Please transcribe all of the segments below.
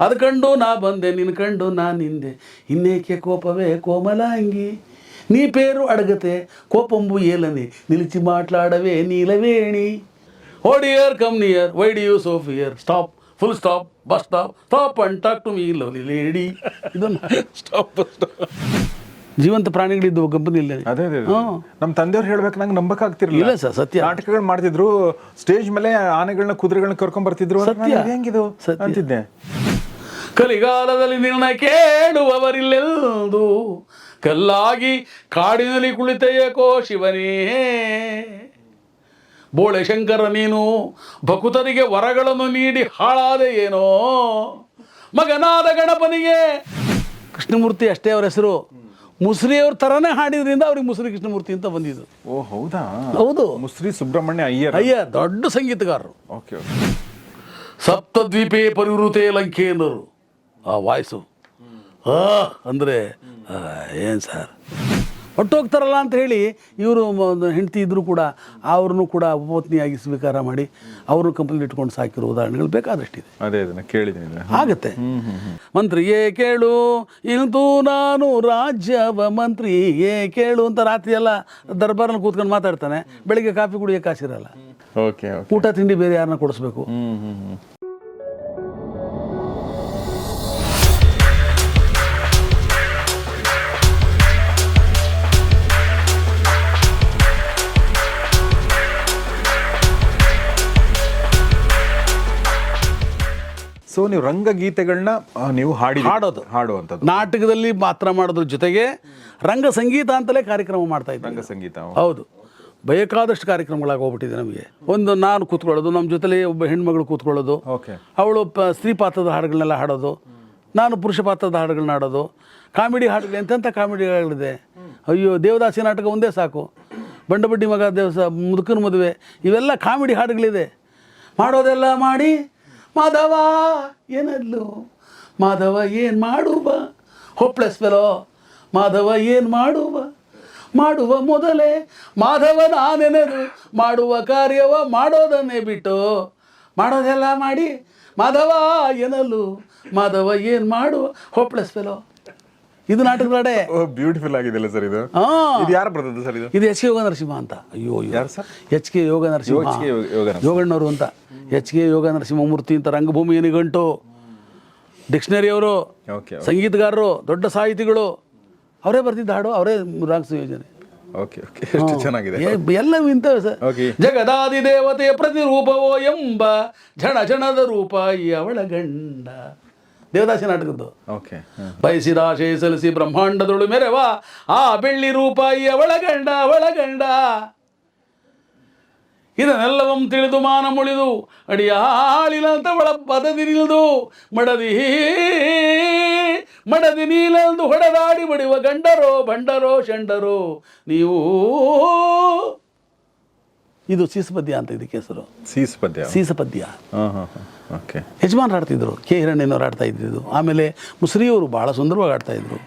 ಅದು ಕಂಡು ನಾ ಬಂದೆ ನಿನ್ನ ಕಂಡು ನಾ ನಿಂದೆ. ಇನ್ನೇಕೆ ಕೋಪವೇ? ಕೋಮಲಾಂಗಿ. ನೀ ಪೇರು ಅಡಗತೆ ಕೋಪಂಬು ಏಲನೆ. ನಿಲಿಚಿ ಮಾట్లాಡವೇ Neelaveni. O dear come near why do you so fear stop full stop bus stop stop and talk to me lovely lady ಇದನ್ನ ಸ್ಟಾಪ್ ಸ್ಟಾಪ್ ಜೀವಂತ ಪ್ರಾಣಿಗಳಿದ್ದು ಕಂಪನಿಯಲ್ಲಿ ಅದೇ ಅದೇ ಅದೇ. ನಮ್ಮ ತಂದೆಯವ್ರು ಹೇಳ್ಬೇಕು ನಂಗೆ ನಂಬಕ್ ಆಗ್ತಿರ್ಲಿಲ್ಲ ಇಲ್ಲ ಸರ್ ಸತ್ಯ. ನಾಟಕಗಳು ಮಾಡ್ತಿದ್ರು ಸ್ಟೇಜ್ ಮೇಲೆ ಆನೆಗಳನ್ನ ಕುದುರೆಗಳನ್ನ ಕರ್ಕೊಂಡ್ ಬರ್ತಿದ್ರು ಸತ್ಯ. ಹೆಂಗಿದು. ಅಂತಿದ್ದೆ. ಕಲಿಗಾಲದಲ್ಲಿ ನಿನ್ನ ಕೇಳುವವರಿಲ್ಲೆಂದು ಕಲ್ಲಾಗಿ ಕಾಡಿನಲ್ಲಿ ಕುಳಿತೆಯಕೋ ಶಿವನೇ. ಬೋಳೆ ಶಂಕರ ನೀನು ಭಕುತರಿಗೆ ವರಗಳನ್ನು ನೀಡಿ ಹಾಳಾದೆ ಏನೋ? ಮಗನಾದ ಗಣಪನಿಗೆ. ಕೃಷ್ಣಮೂರ್ತಿ ಅಷ್ಟೇ ಅವರ ಹೆಸರು. ಮುಸ್ರಿಯವ್ರ ಥರನೇ ಹಾಡಿದ್ರಿಂದ ಅವ್ರಿಗೆ ಮುಸ್ರಿ ಕೃಷ್ಣಮೂರ್ತಿ ಅಂತ ಬಂದಿದ್ದು. ಓ ಹೌದಾ? ಹೌದು. ಮುಸ್ರಿ ಸುಬ್ರಹ್ಮಣ್ಯ ಅಯ್ಯರ್. ಅಯ್ಯ ದೊಡ್ಡ ಸಂಗೀತಗಾರರು. Okay okay. ಸಪ್ತದ್ವೀಪೇ ಪರಿವೃತೆ ಲಂಕೇನರು ಆ ವಾಯ್ಸು. ಆ ಅಂದರೆ ಏನು ಸರ್? ಹೊಟ್ಟೋಗ್ತಾರಲ್ಲ ಅಂತ ಹೇಳಿ ಇವರು ಹೆಂಡತಿ ಇದ್ದರೂ ಕೂಡ ಅವ್ರನ್ನೂ ಕೂಡ ಉಪಪತ್ನಿಯಾಗಿ ಸ್ವೀಕಾರ ಮಾಡಿ ಅವ್ರನ್ನ ಕಂಪ್ಲೇಂಟ್ ಇಟ್ಕೊಂಡು ಸಾಕಿರೋ ಉದಾಹರಣೆಗಳು ಬೇಕಾದಷ್ಟಿದೆ. ಅದೇ ಇದನ್ನ ಕೇಳಿದ್ದೀನಿ ಆಗುತ್ತೆ. ಮಂತ್ರಿಯೇ ಕೇಳು ಇಂದು ನಾನು ರಾಜ್ಯವ ಮಂತ್ರಿ ಏ ಕೇಳು ಅಂತ ರಾತ್ರಿ ಎಲ್ಲ ದರ್ಬಾರ್ನಲ್ಲಿ ಕೂತ್ಕೊಂಡು ಮಾತಾಡ್ತಾನೆ. ಬೆಳಿಗ್ಗೆ ಕಾಫಿ ಕುಡಿಯೋಕೆ ಕಾಸಿರಲ್ಲ. ಊಟ ತಿಂಡಿ ಬೇರೆ ಯಾರನ್ನ ಕೊಡಿಸ್ಬೇಕು? ಸೊ ನೀವು ರಂಗಗೀತೆಗಳನ್ನ ನೀವು ಹಾಡಿ ಹಾಡೋದು. ಹಾಡುವಂಥದ್ದು. ನಾಟಕದಲ್ಲಿ ಮಾತ್ರ ಮಾಡೋದ್ರ ಜೊತೆಗೆ ರಂಗ ಸಂಗೀತ ಅಂತಲೇ ಕಾರ್ಯಕ್ರಮ ಮಾಡ್ತಾ ಇದ್ದೆ ರಂಗ ಸಂಗೀತ ಹೌದು. ಬೇಕಾದಷ್ಟು ಕಾರ್ಯಕ್ರಮಗಳಾಗಿ ಹೋಗ್ಬಿಟ್ಟಿದೆ ನಮಗೆ. ಒಂದು ನಾನು ಕೂತ್ಕೊಳ್ಳೋದು ನಮ್ಮ ಜೊತೆಲಿ ಒಬ್ಬ ಹೆಣ್ಮಗಳು ಕೂತ್ಕೊಳ್ಳೋದು. ಓಕೆ. ಅವಳು ಪ ಸ್ತ್ರೀ ಪಾತ್ರದ ಹಾಡುಗಳನ್ನೆಲ್ಲ ಹಾಡೋದು. ನಾನು ಪುರುಷ ಪಾತ್ರದ ಹಾಡುಗಳನ್ನ ಹಾಡೋದು. ಕಾಮಿಡಿ ಹಾಡುಗಳು ಎಂತೆಂಥ ಕಾಮಿಡಿಗಳಿದೆ. ಅಯ್ಯೋ ದೇವದಾಸಿ ನಾಟಕ ಒಂದೇ ಸಾಕು. ಬಂಡಬಡ್ಡಿ ಮಗ ದೇವಸ ಮುದುಕನ ಮದುವೆ ಇವೆಲ್ಲ ಕಾಮಿಡಿ ಹಾಡುಗಳಿದೆ. ಮಾಡೋದೆಲ್ಲ ಮಾಡಿ ಮಾಧವ, ಏನದ್ಲು? ಮಾಧವ, ಏನು ಮಾಡುವ? ಹೋಪ್ಲೆಸ್ ಫೆಲೋ ಮಾಧವ, ಏನು ಮಾಡುವ? ಮಾಡುವ ಮೊದಲೇ ಮಾಧವ ನಾನೆನೆದು ಮಾಡುವ ಕಾರ್ಯವ ಮಾಡೋದನ್ನೇ ಬಿಟ್ಟು ಮಾಡೋದೆಲ್ಲ ಮಾಡಿ, ಮಾಧವ, ಏನಲ್ಲು? ಮಾಧವ, ಏನು ಮಾಡುವ? ಹೋಪ್ಲೆಸ್ ಫೆಲೋ ಇದು ನಾಟಕದಾಡೆ ಓ ಬ್ಯೂಟಿಫುಲ್ ಆಗಿದೆ ಸರ್ ಇದು? ಹಾಂ. ಇದು ಯಾರು ಬರ್ತದೆ ಸರ್ ಇದು? ಇದು ಎಚ್ ಕೆ ಯೋಗ ನರಸಿಂಹ ಅಂತ. ಅಯ್ಯೋ ಯಾರು sir? H K Yoga Narasimha. ಯೋಗಣ್ಣವರು ಅಂತ. ಎಚ್ ಕೆ ಯೋಗ ನರಸಿಂಹ ಮೂರ್ತಿ ಅಂತ ರಂಗಭೂಮಿಯ ನಿಘಂಟು ಡಿಕ್ಷನರಿ ಅವರು ಸಂಗೀತಗಾರರು ದೊಡ್ಡ ಸಾಹಿತಿಗಳು. ಅವರೇ ಬರ್ತಿದ್ದ ಹಾಡು ಅವರೇ ರಾಗ ಸಂಯೋಜನೆ ಓಕೆ ಓಕೆ ಎಷ್ಟು ಚೆನ್ನಾಗಿದೆ. ಇಂಥವೇ ಸರ್. ಜಗದಾದಿ ದೇವತೆಯ ಪ್ರತಿರೂಪವೋ ಎಂಬ ಝಣ ಝಣದ ರೂಪ ಅವಳ ಗಂಡ. ದೇವದಾಸಿ ನಾಟಕದ್ದು. ಓಕೆ ಬಯಸಿದ ಆಶೆ ಸಲ್ಲಿಸಿ ಬ್ರಹ್ಮಾಂಡದೊಳು ಮೆರವ ಆ ಬೆಳ್ಳಿ ರೂಪಾಯಿಯ ಒಳಗಂಡ ಒಳಗಂಡ. ಇದನ್ನೆಲ್ಲವಂ ತಿಳಿದು ಮಾನ ಮುಳಿದು ಅಡಿಯ ಹಾಳಿಲಂತ ಒಳ ಪದದಿ ನಿಲ್ದು ಮಡದಿ ಮಡದಿ ನೀಲಂದು ಹೊಡೆದಾಡಿ ಬಡಿವ ಗಂಡರೋ ಬಂಡರೋ ಶಂಡರೋ. ನೀವು ಇದು ಸೀಸಪದ್ಯ ಅಂತ ಇದಕ್ಕೆ ಹೆಸರು ಸೀಸಪದ್ಯ. ಸೀಸಪದ್ಯ. ಯಜಮಾನ್ರು ಆಡ್ತಿದ್ರು ಕೆ ಹಿರಣ್ಣನವ್ರು ಆಡ್ತಾ ಇದ್ದಿದ್ದು. ಆಮೇಲೆ ಮುಸ್ರಿಯವರು ಭಾಳ ಸುಂದರವಾಗಿ ಆಡ್ತಾ ಇದ್ರು.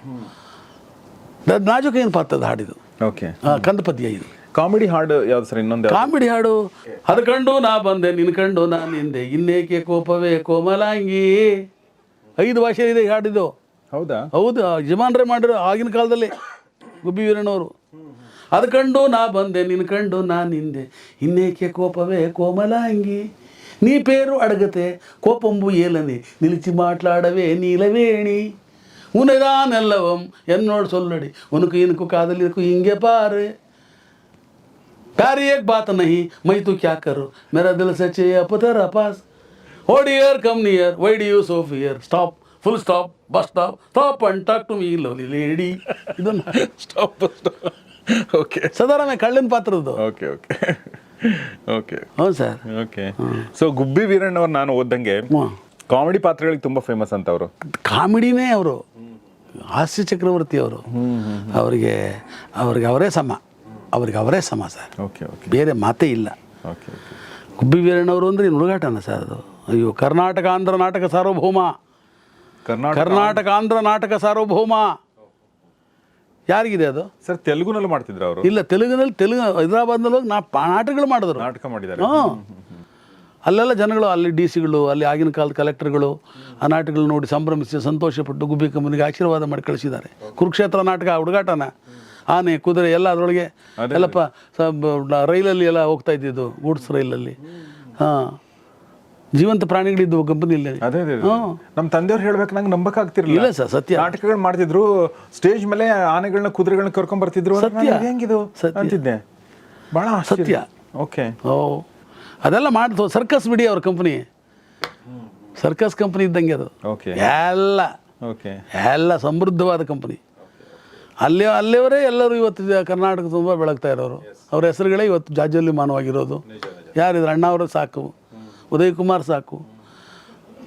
ನಾಜುಕ ಏನು ಪಾತ್ರದ ಹಾಡಿದು ಓಕೆ. ಕಂದಪದ್ಯ ಕಂದ ಪದ್ಯ ಇದು. ಕಾಮಿಡಿ ಹಾಡು ಯಾವ್ದು ಸರ್ ಇನ್ನೊಂದು ಕಾಮಿಡಿ ಹಾಡು. ಹದ್ಕಂಡು ಕಂಡು ನಾ ಬಂದೆ ನಿನ್ಕಂಡು ನಾ ನಿಂದೆ. ಇನ್ನೇಕೆ ಕೋಪವೇ ಕೋಮಲಾಂಗಿ? ಐದು ಭಾಷೆ ಇದೆ ಹಾಡಿದ್ದು. ಹಾಡಿದು ಹೌದಾ? ಹೌದು ಯಜಮಾನ್ರೆ ಯಜಮಾನ್ರೇ ಮಾಡಿರೋ ಆಗಿನ ಕಾಲದಲ್ಲಿ ಗುಬ್ಬಿ ವೀರಣ್ಣವರು. ಅದು ಕಂಡು ನಾ ಬಂದೆ ನಿನ್ ಕಂಡು ನಾ ನಿಂದೆ. ಇನ್ನೇಕೆ ಕೋಪವೇ ಕೋಮಲಾಂಗಿ? నీ పేరు అడగతే కోపంబు ఏలని నిలిచి మాట్లాడవే నీలవేణి ఉనదానెల్లవం ఎన్నోడు సొల్లడి ఉనుకు ఇనుకు కాదలికు ఇంగే పారు प्यार एक बात नहीं मैं तो क्या करूं मेरा दिल सचे अब तेरा पास हो dear come near why do you so fear stop full stop bus stop stop and talk to me lovely lady ಇದನ್ನ stop okay ಸದಾರಾಮೆ ಕಳ್ಳಿನ ಪಾತ್ರದ್ದು okay okay okay ಹೌದು ಸರ್. ಓಕೆ ಸೊ ಗುಬ್ಬಿ ವೀರಣ್ಣವ್ರು ನಾನು ಓದ್ದಂಗೆ ಕಾಮಿಡಿ ಪಾತ್ರಗಳಿಗೆ ತುಂಬಾ ಫೇಮಸ್ ಅಂತ ಅವರು ಕಾಮಿಡಿನೇ ಅವರು. ಹಾಸ್ಯ ಚಕ್ರವರ್ತಿ ಅವರು. ಅವರಿಗೆ ಅವ್ರಿಗೆ ಅವರೇ ಸಮ. ಅವ್ರಿಗೆ ಅವರೇ ಸಮ ಸರ್. ಓಕೆ ಓಕೆ ಬೇರೆ ಮಾತೇ ಇಲ್ಲ. ಓಕೆ ಗುಬ್ಬಿ ವೀರಣ್ಣವರು ಅಂದರೆ ಹುಡುಗಾಟನ ಸರ್ ಅದು. ಅಯ್ಯೋ ಕರ್ನಾಟಕ ಆಂಧ್ರ ನಾಟಕ ಸಾರ್ವಭೌಮ. ಕರ್ನಾಟಕ ಆಂಧ್ರ ನಾಟಕ ಸಾರ್ವಭೌಮ. ಯಾರಿಗಿದೆ ಅದು? ಸರ್ ತೆಲುಗುನಲ್ಲಿ ಮಾಡ್ತಿದ್ರು ಅವರು. ಇಲ್ಲ ತೆಲುಗಿನಲ್ಲಿ ತೆಲುಗು ಹೈದರಾಬಾದ್ನಲ್ಲಿ ಹೋಗಿ ನಾ ನಾಟಕಗಳು ಮಾಡಿದ್ರು. ನಾಟಕ ಮಾಡಿದ್ದಾರೆ. ಹಾಂ ಅಲ್ಲೆಲ್ಲ ಜನಗಳು ಅಲ್ಲಿ ಡಿ ಸಿಗಳು ಅಲ್ಲಿ ಆಗಿನ ಕಾಲದ ಕಲೆಕ್ಟರ್ಗಳು ಆ ನಾಟಕಗಳು ನೋಡಿ ಸಂಭ್ರಮಿಸಿ ಸಂತೋಷಪಟ್ಟು ಗುಬ್ಬಿ ಕಂಪನಿಗೆ ಆಶೀರ್ವಾದ ಮಾಡಿ ಕಳಿಸಿದ್ದಾರೆ. ಕುರುಕ್ಷೇತ್ರ ನಾಟಕ ಹುಡುಗಾಟನ. ಆನೆ ಕುದುರೆ ಎಲ್ಲ ಅದರೊಳಗೆ ಎಲ್ಲಪ್ಪ ರೈಲಲ್ಲಿ ಎಲ್ಲ ಹೋಗ್ತಾ ಇದ್ದಿದ್ದು ಗೂಡ್ಸ್ ರೈಲಲ್ಲಿ. ಹಾಂ. ಜೀವಂತ ಪ್ರಾಣಿಗಳಿದ್ದು ಕಂಪನಿಯಲ್ಲಿ ಅದೇ ಅದೇ ಅದೇ. ನಮ್ ತಂದೆಯವ್ರು ಹೇಳ್ಬೇಕು ನಂಗೆ ನಂಬಕ್ ಆಗ್ತಿರ್ಲಿಲ್ಲ ಇಲ್ಲ ಸರ್ ಸತ್ಯ. ನಾಟಕಗಳು ಮಾಡ್ತಿದ್ರು ಸ್ಟೇಜ್ ಮೇಲೆ ಆನೆಗಳನ್ನ ಕುದುರೆಗಳನ್ನ ಕರ್ಕೊಂಡ್ ಬರ್ತಿದ್ರು ಅಂದ್ರೆ ಸತ್ಯ. ನಾನು ಹೆಂಗಿದು ಸತ್ಯ. ಅಂತಿದ್ದೆ. ಬಹಳ ಸತ್ಯ. ಓಕೆ. ಓ. ಅದೆಲ್ಲ ಮಾಡ್ತು ಸರ್ಕಸ್ ಬಿಡಿ ಅವ್ರ ಕಂಪ್ನಿ. ಸರ್ಕಸ್ ಕಂಪ್ನಿ ಇದ್ದಂಗೆ ಅದು. ಓಕೆ. ಎಲ್ಲ. ಓಕೆ. ಎಲ್ಲ ಸಮೃದ್ಧವಾದ ಕಂಪನಿ. ಅಲ್ಲಿ ಅಲ್ಲಿಯವರೇ ಎಲ್ಲರೂ ಇವತ್ತು ಜ- ಕರ್ನಾಟಕ ತುಂಬ ಬೆಳಗ್ತಾ ಇರೋರು. ಅವ್ರ ಹೆಸರುಗಳೇ ಇವತ್ತು ಜಾಜ್ವಲ್ಯಮಾನವಾಗಿರೋದು. ಯಾರಿದ್ರು ಅಣ್ಣ ಅವರು ಸಾಕು. ಉದಯ್ ಕುಮಾರ್ ಸಾಕು.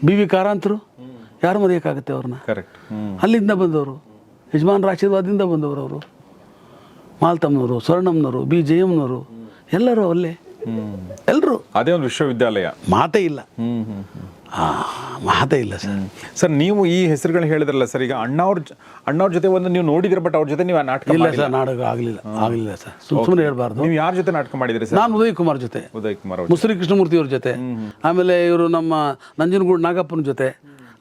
ಬಿ ವಿ ಕಾರಂತರು. ಯಾರು ಮರೆಯೋಕ್ಕಾಗುತ್ತೆ ಅವ್ರನ್ನ? ಕರೆಕ್ಟ್ ಅಲ್ಲಿಂದ ಬಂದವರು. ಯಜಮಾನ್ ಆಶೀರ್ವಾದದಿಂದ ಬಂದವರು ಅವರು. ಮಾಲ್ತಮ್ಮನವರು ಸ್ವರ್ಣಮ್ಮನವರು ಬಿ ಜಯಮ್ಮನವರು ಎಲ್ಲರೂ ಅಲ್ಲೇ ಎಲ್ಲರೂ ಅದೇ ಒಂದು ವಿಶ್ವವಿದ್ಯಾಲಯ. ಮಾತೇ ಇಲ್ಲ. ಹಾಂ ಮಾತೇ ಇಲ್ಲ ಸರ್. ಸರ್ ನೀವು ಈ ಹೆಸರುಗಳು ಹೇಳಿದ್ರಲ್ಲ ಸರ್ ಈಗ ಅಣ್ಣವ್ರ ಅಣ್ಣವ್ರ ಜೊತೆ ಒಂದು ನೀವು ನೋಡಿದ್ರೆ ಬಟ್ ಅವ್ರ ಜೊತೆ ನೀವು ಆ ನಾಟಕ ಇಲ್ಲ. ಸರ್ ನಾಟಕ ಆಗಲಿಲ್ಲ ಆಗಲಿಲ್ಲ ಸರ್. ಸುಮ್ ಸುಮ್ಮನೆ ಹೇಳ್ಬಾರ್ದು. ನೀವು ಯಾರ ಜೊತೆ ನಾಟಕ ಮಾಡಿದ್ರಿ ಸರ್? ನಾನು ಉದಯ್ ಕುಮಾರ್ ಜೊತೆ. ಉದಯ್ ಕುಮಾರ್ ಅವ್ರ ಮುಸ್ರಿ ಕೃಷ್ಣಮೂರ್ತಿ ಅವ್ರ ಜೊತೆ ಆಮೇಲೆ ಇವರು ನಮ್ಮ ನಂಜನಗೂಡು ನಾಗಪ್ಪನ ಜೊತೆ.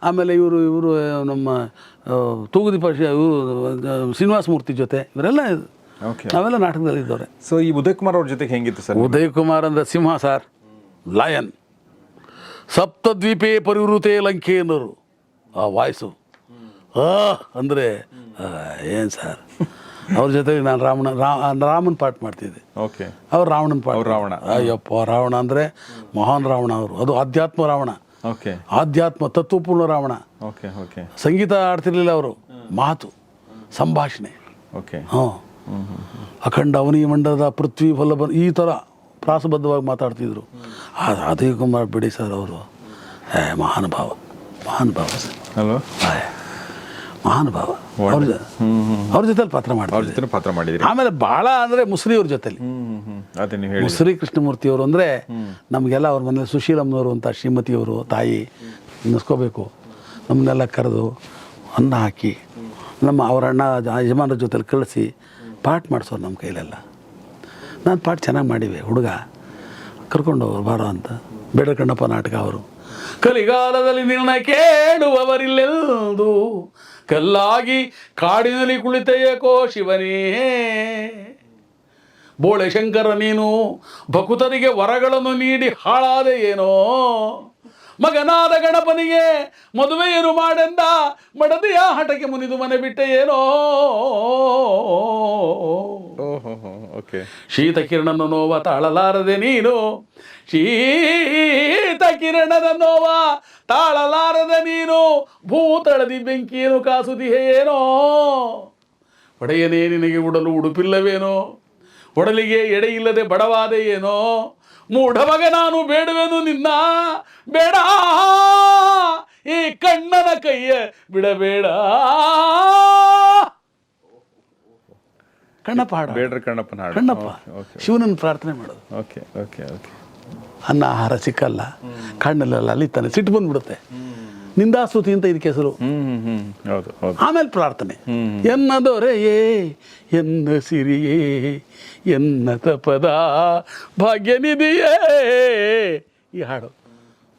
ಆಮೇಲೆ ಇವರು ಇವರು ನಮ್ಮ ತೂಗುದಿ ತೂಗುದೀಪ ಇವರು ಶ್ರೀನಿವಾಸ ಮೂರ್ತಿ ಜೊತೆ. ಇವರೆಲ್ಲ ಓಕೆ ನಾವೆಲ್ಲ ನಾಟಕದಲ್ಲಿ ಇದ್ದವ್ರೆ ಸೊ ಈ ಉದಯ್ ಕುಮಾರ್ ಅವ್ರ ಜೊತೆಗೆ ಹೆಂಗಿತ್ತು ಸರ್? ಉದಯ್ ಕುಮಾರ್ ಅಂದ್ರೆ ಸಿಂಹ ಸರ್. ಲಯನ್ ಸಪ್ತದ್ವೀಪೇ ಪರಿವೃತೆ ಲಂಕೆ ಅನ್ನೋರು. ಆ ವಾಯ್ಸು ಆ ಅಂದರೆ ಏನು ಸರ್. ಅವ್ರ ಜೊತೆಗೆ ನಾನು ರಾವಣ ರಾಮನ್ ಪಾಠ ಮಾಡ್ತಿದ್ದೆ. ಓಕೆ. ಅವ್ರು ರಾವಣನ ಪಾಠ ರಾವಣ. ಅಯ್ಯಪ್ಪ ರಾವಣ ಅಂದರೆ ಮಹಾನ್ ರಾವಣ ಅವರು. ಅದು ಆಧ್ಯಾತ್ಮ ರಾವಣ. ಓಕೆ. ಆಧ್ಯಾತ್ಮ ತತ್ವಪೂರ್ಣ ರಾವಣ. Okay okay. ಸಂಗೀತ ಆಡ್ತಿರ್ಲಿಲ್ಲ ಅವರು. ಮಾತು ಸಂಭಾಷಣೆ. ಓಕೆ. ಹಾಂ. ಅಖಂಡ ಅವನಿ ಮಂಡಲದ ಪೃಥ್ವಿ ಫಲ ಈ ಥರ ಪ್ರಾಸಬದ್ಧವಾಗಿ ಮಾತಾಡ್ತಿದ್ರು. ಆ ಕುಮಾರ್ ಬಿಡಿ ಸರ್ ಅವರು. ಏ ಮಹಾನುಭಾವ. ಮಹಾನುಭಾವ ಸರ್. ಹಲೋ? ಮಹಾನ್ ಮಹಾನುಭಾವ. ಅವ್ರ ಜೊತೆ ಅವ್ರ ಜೊತೆಲಿ ಪಾತ್ರ ಅವ್ರ ಮಾಡ್ತಾರೆ ಜೊತೆ ಪಾತ್ರ ಮಾಡಿದ್ರು. ಆಮೇಲೆ ಭಾಳ ಅಂದರೆ ಮುಸ್ರಿ ಅವ್ರ ಜೊತೆಲಿ. ಹ್ಮ್ ಹ್ಮ್ ಅವರು ಮುಸ್ರಿ ಕೃಷ್ಣಮೂರ್ತಿಯವರು ಅಂದರೆ ನಮಗೆಲ್ಲ ಅವ್ರ ಮನೇಲಿ ಸುಶೀಲಮ್ಮನವರು ಅಂತ ಶ್ರೀಮತಿಯವರು ತಾಯಿ ನೆನೆಸ್ಕೋಬೇಕು. ನಮ್ಮನ್ನೆಲ್ಲ ಕರೆದು ಅನ್ನ ಹಾಕಿ ನಮ್ಮ ಅವರ ಅಣ್ಣ ಯಜಮಾನರ ಜೊತೆಲಿ ಕಳಿಸಿ ಪಾಠ ಮಾಡಿಸೋರು ನಮ್ಮ ಕೈಲೆಲ್ಲ. ನಾನು ಪಾಠ ಚೆನ್ನಾಗಿ ಮಾಡಿವೆ ಹುಡುಗ. ಕರ್ಕೊಂಡು ಹೋಗೋರು ಬಾರೋ ಅಂತ. ಬೇಡ ಕಣ್ಣಪ್ಪ, ನಾಟಕ ಅವರು. ಕಲಿಗಾಲದಲ್ಲಿ ನಿನ್ನ ಕೇಳುವವರಿಲ್ಲೆಂದು, ಕಲ್ಲಾಗಿ ಕಾಡಿನಲ್ಲಿ ಕುಳಿತೆಯಕೋ ಶಿವನೇ. ಬೋಳೆ ಶಂಕರ ನೀನು ಭಕುತರಿಗೆ ವರಗಳನ್ನು ನೀಡಿ ಹಾಳಾದೆ ಏನೋ ಮಗನಾದ ಗಣಪನಿಗೆ ಮದುವೆಯರು ಮಾಡೆಂದ ಮಡದಿಯ ಹಠಕ್ಕೆ ಮುನಿದು ಮನೆ ಬಿಟ್ಟೆ ಏನೋ. ಶೀತ ಕಿರಣನ ನೋವ ತಾಳಲಾರದೆ ನೀನು. ಶೀತ ಕಿರಣದ ನೋವ ತಾಳಲಾರದೆ ನೀನು. ಭೂತಳದಿ ಬೆಂಕಿಯನ್ನು ಕಾಸುದಿಹೆ ಏನೋ. ಒಡೆಯನೇ ನಿನಗೆ ಉಡಲು ಉಡುಪಿಲ್ಲವೇನೋ. ಒಡಲಿಗೆ ಎಡೆಯಿಲ್ಲದೆ ಇಲ್ಲದೆ ಮೂಢವಾಗ ನಾನು ಬೇಡುವೆನು ನಿನ್ನ. ಬೇಡ. ಈ ಕಣ್ಣನ ಕೈಯ ಬಿಡಬೇಡ. ಕಣ್ಣಪ್ಪ ಹಾಡು. ಬೇಡ್ರ ಕಣ್ಣಪ್ಪನ ಹಾಡು. ಕಣ್ಣಪ್ಪ. ಓಕೆ ಶಿವನನ್ನು ಪ್ರಾರ್ಥನೆ ಮಾಡೋದು. Okay okay okay. ಅನ್ನ ಆಹಾರ ಸಿಕ್ಕಲ್ಲ. ಕಣ್ಣಲ್ಲೆಲ್ಲ ಅಲಿತಾನೆ ಸಿಟ್ಟು ಬಂದ್ಬಿಡುತ್ತೆ. ನಿಂದಾಸ್ತುತಿ ಅಂತ ಇದಕ್ಕೆ ಹೆಸರು ಆಮೇಲೆ ಪ್ರಾರ್ಥನೆ. ಎನ್ನದೊರೆಯೇ ಎನ್ನ ಸಿರಿಯೇ ಎನ್ನ ತಪದ ಭಾಗ್ಯನಿಧಿಯೇ. ಈ ಹಾಡು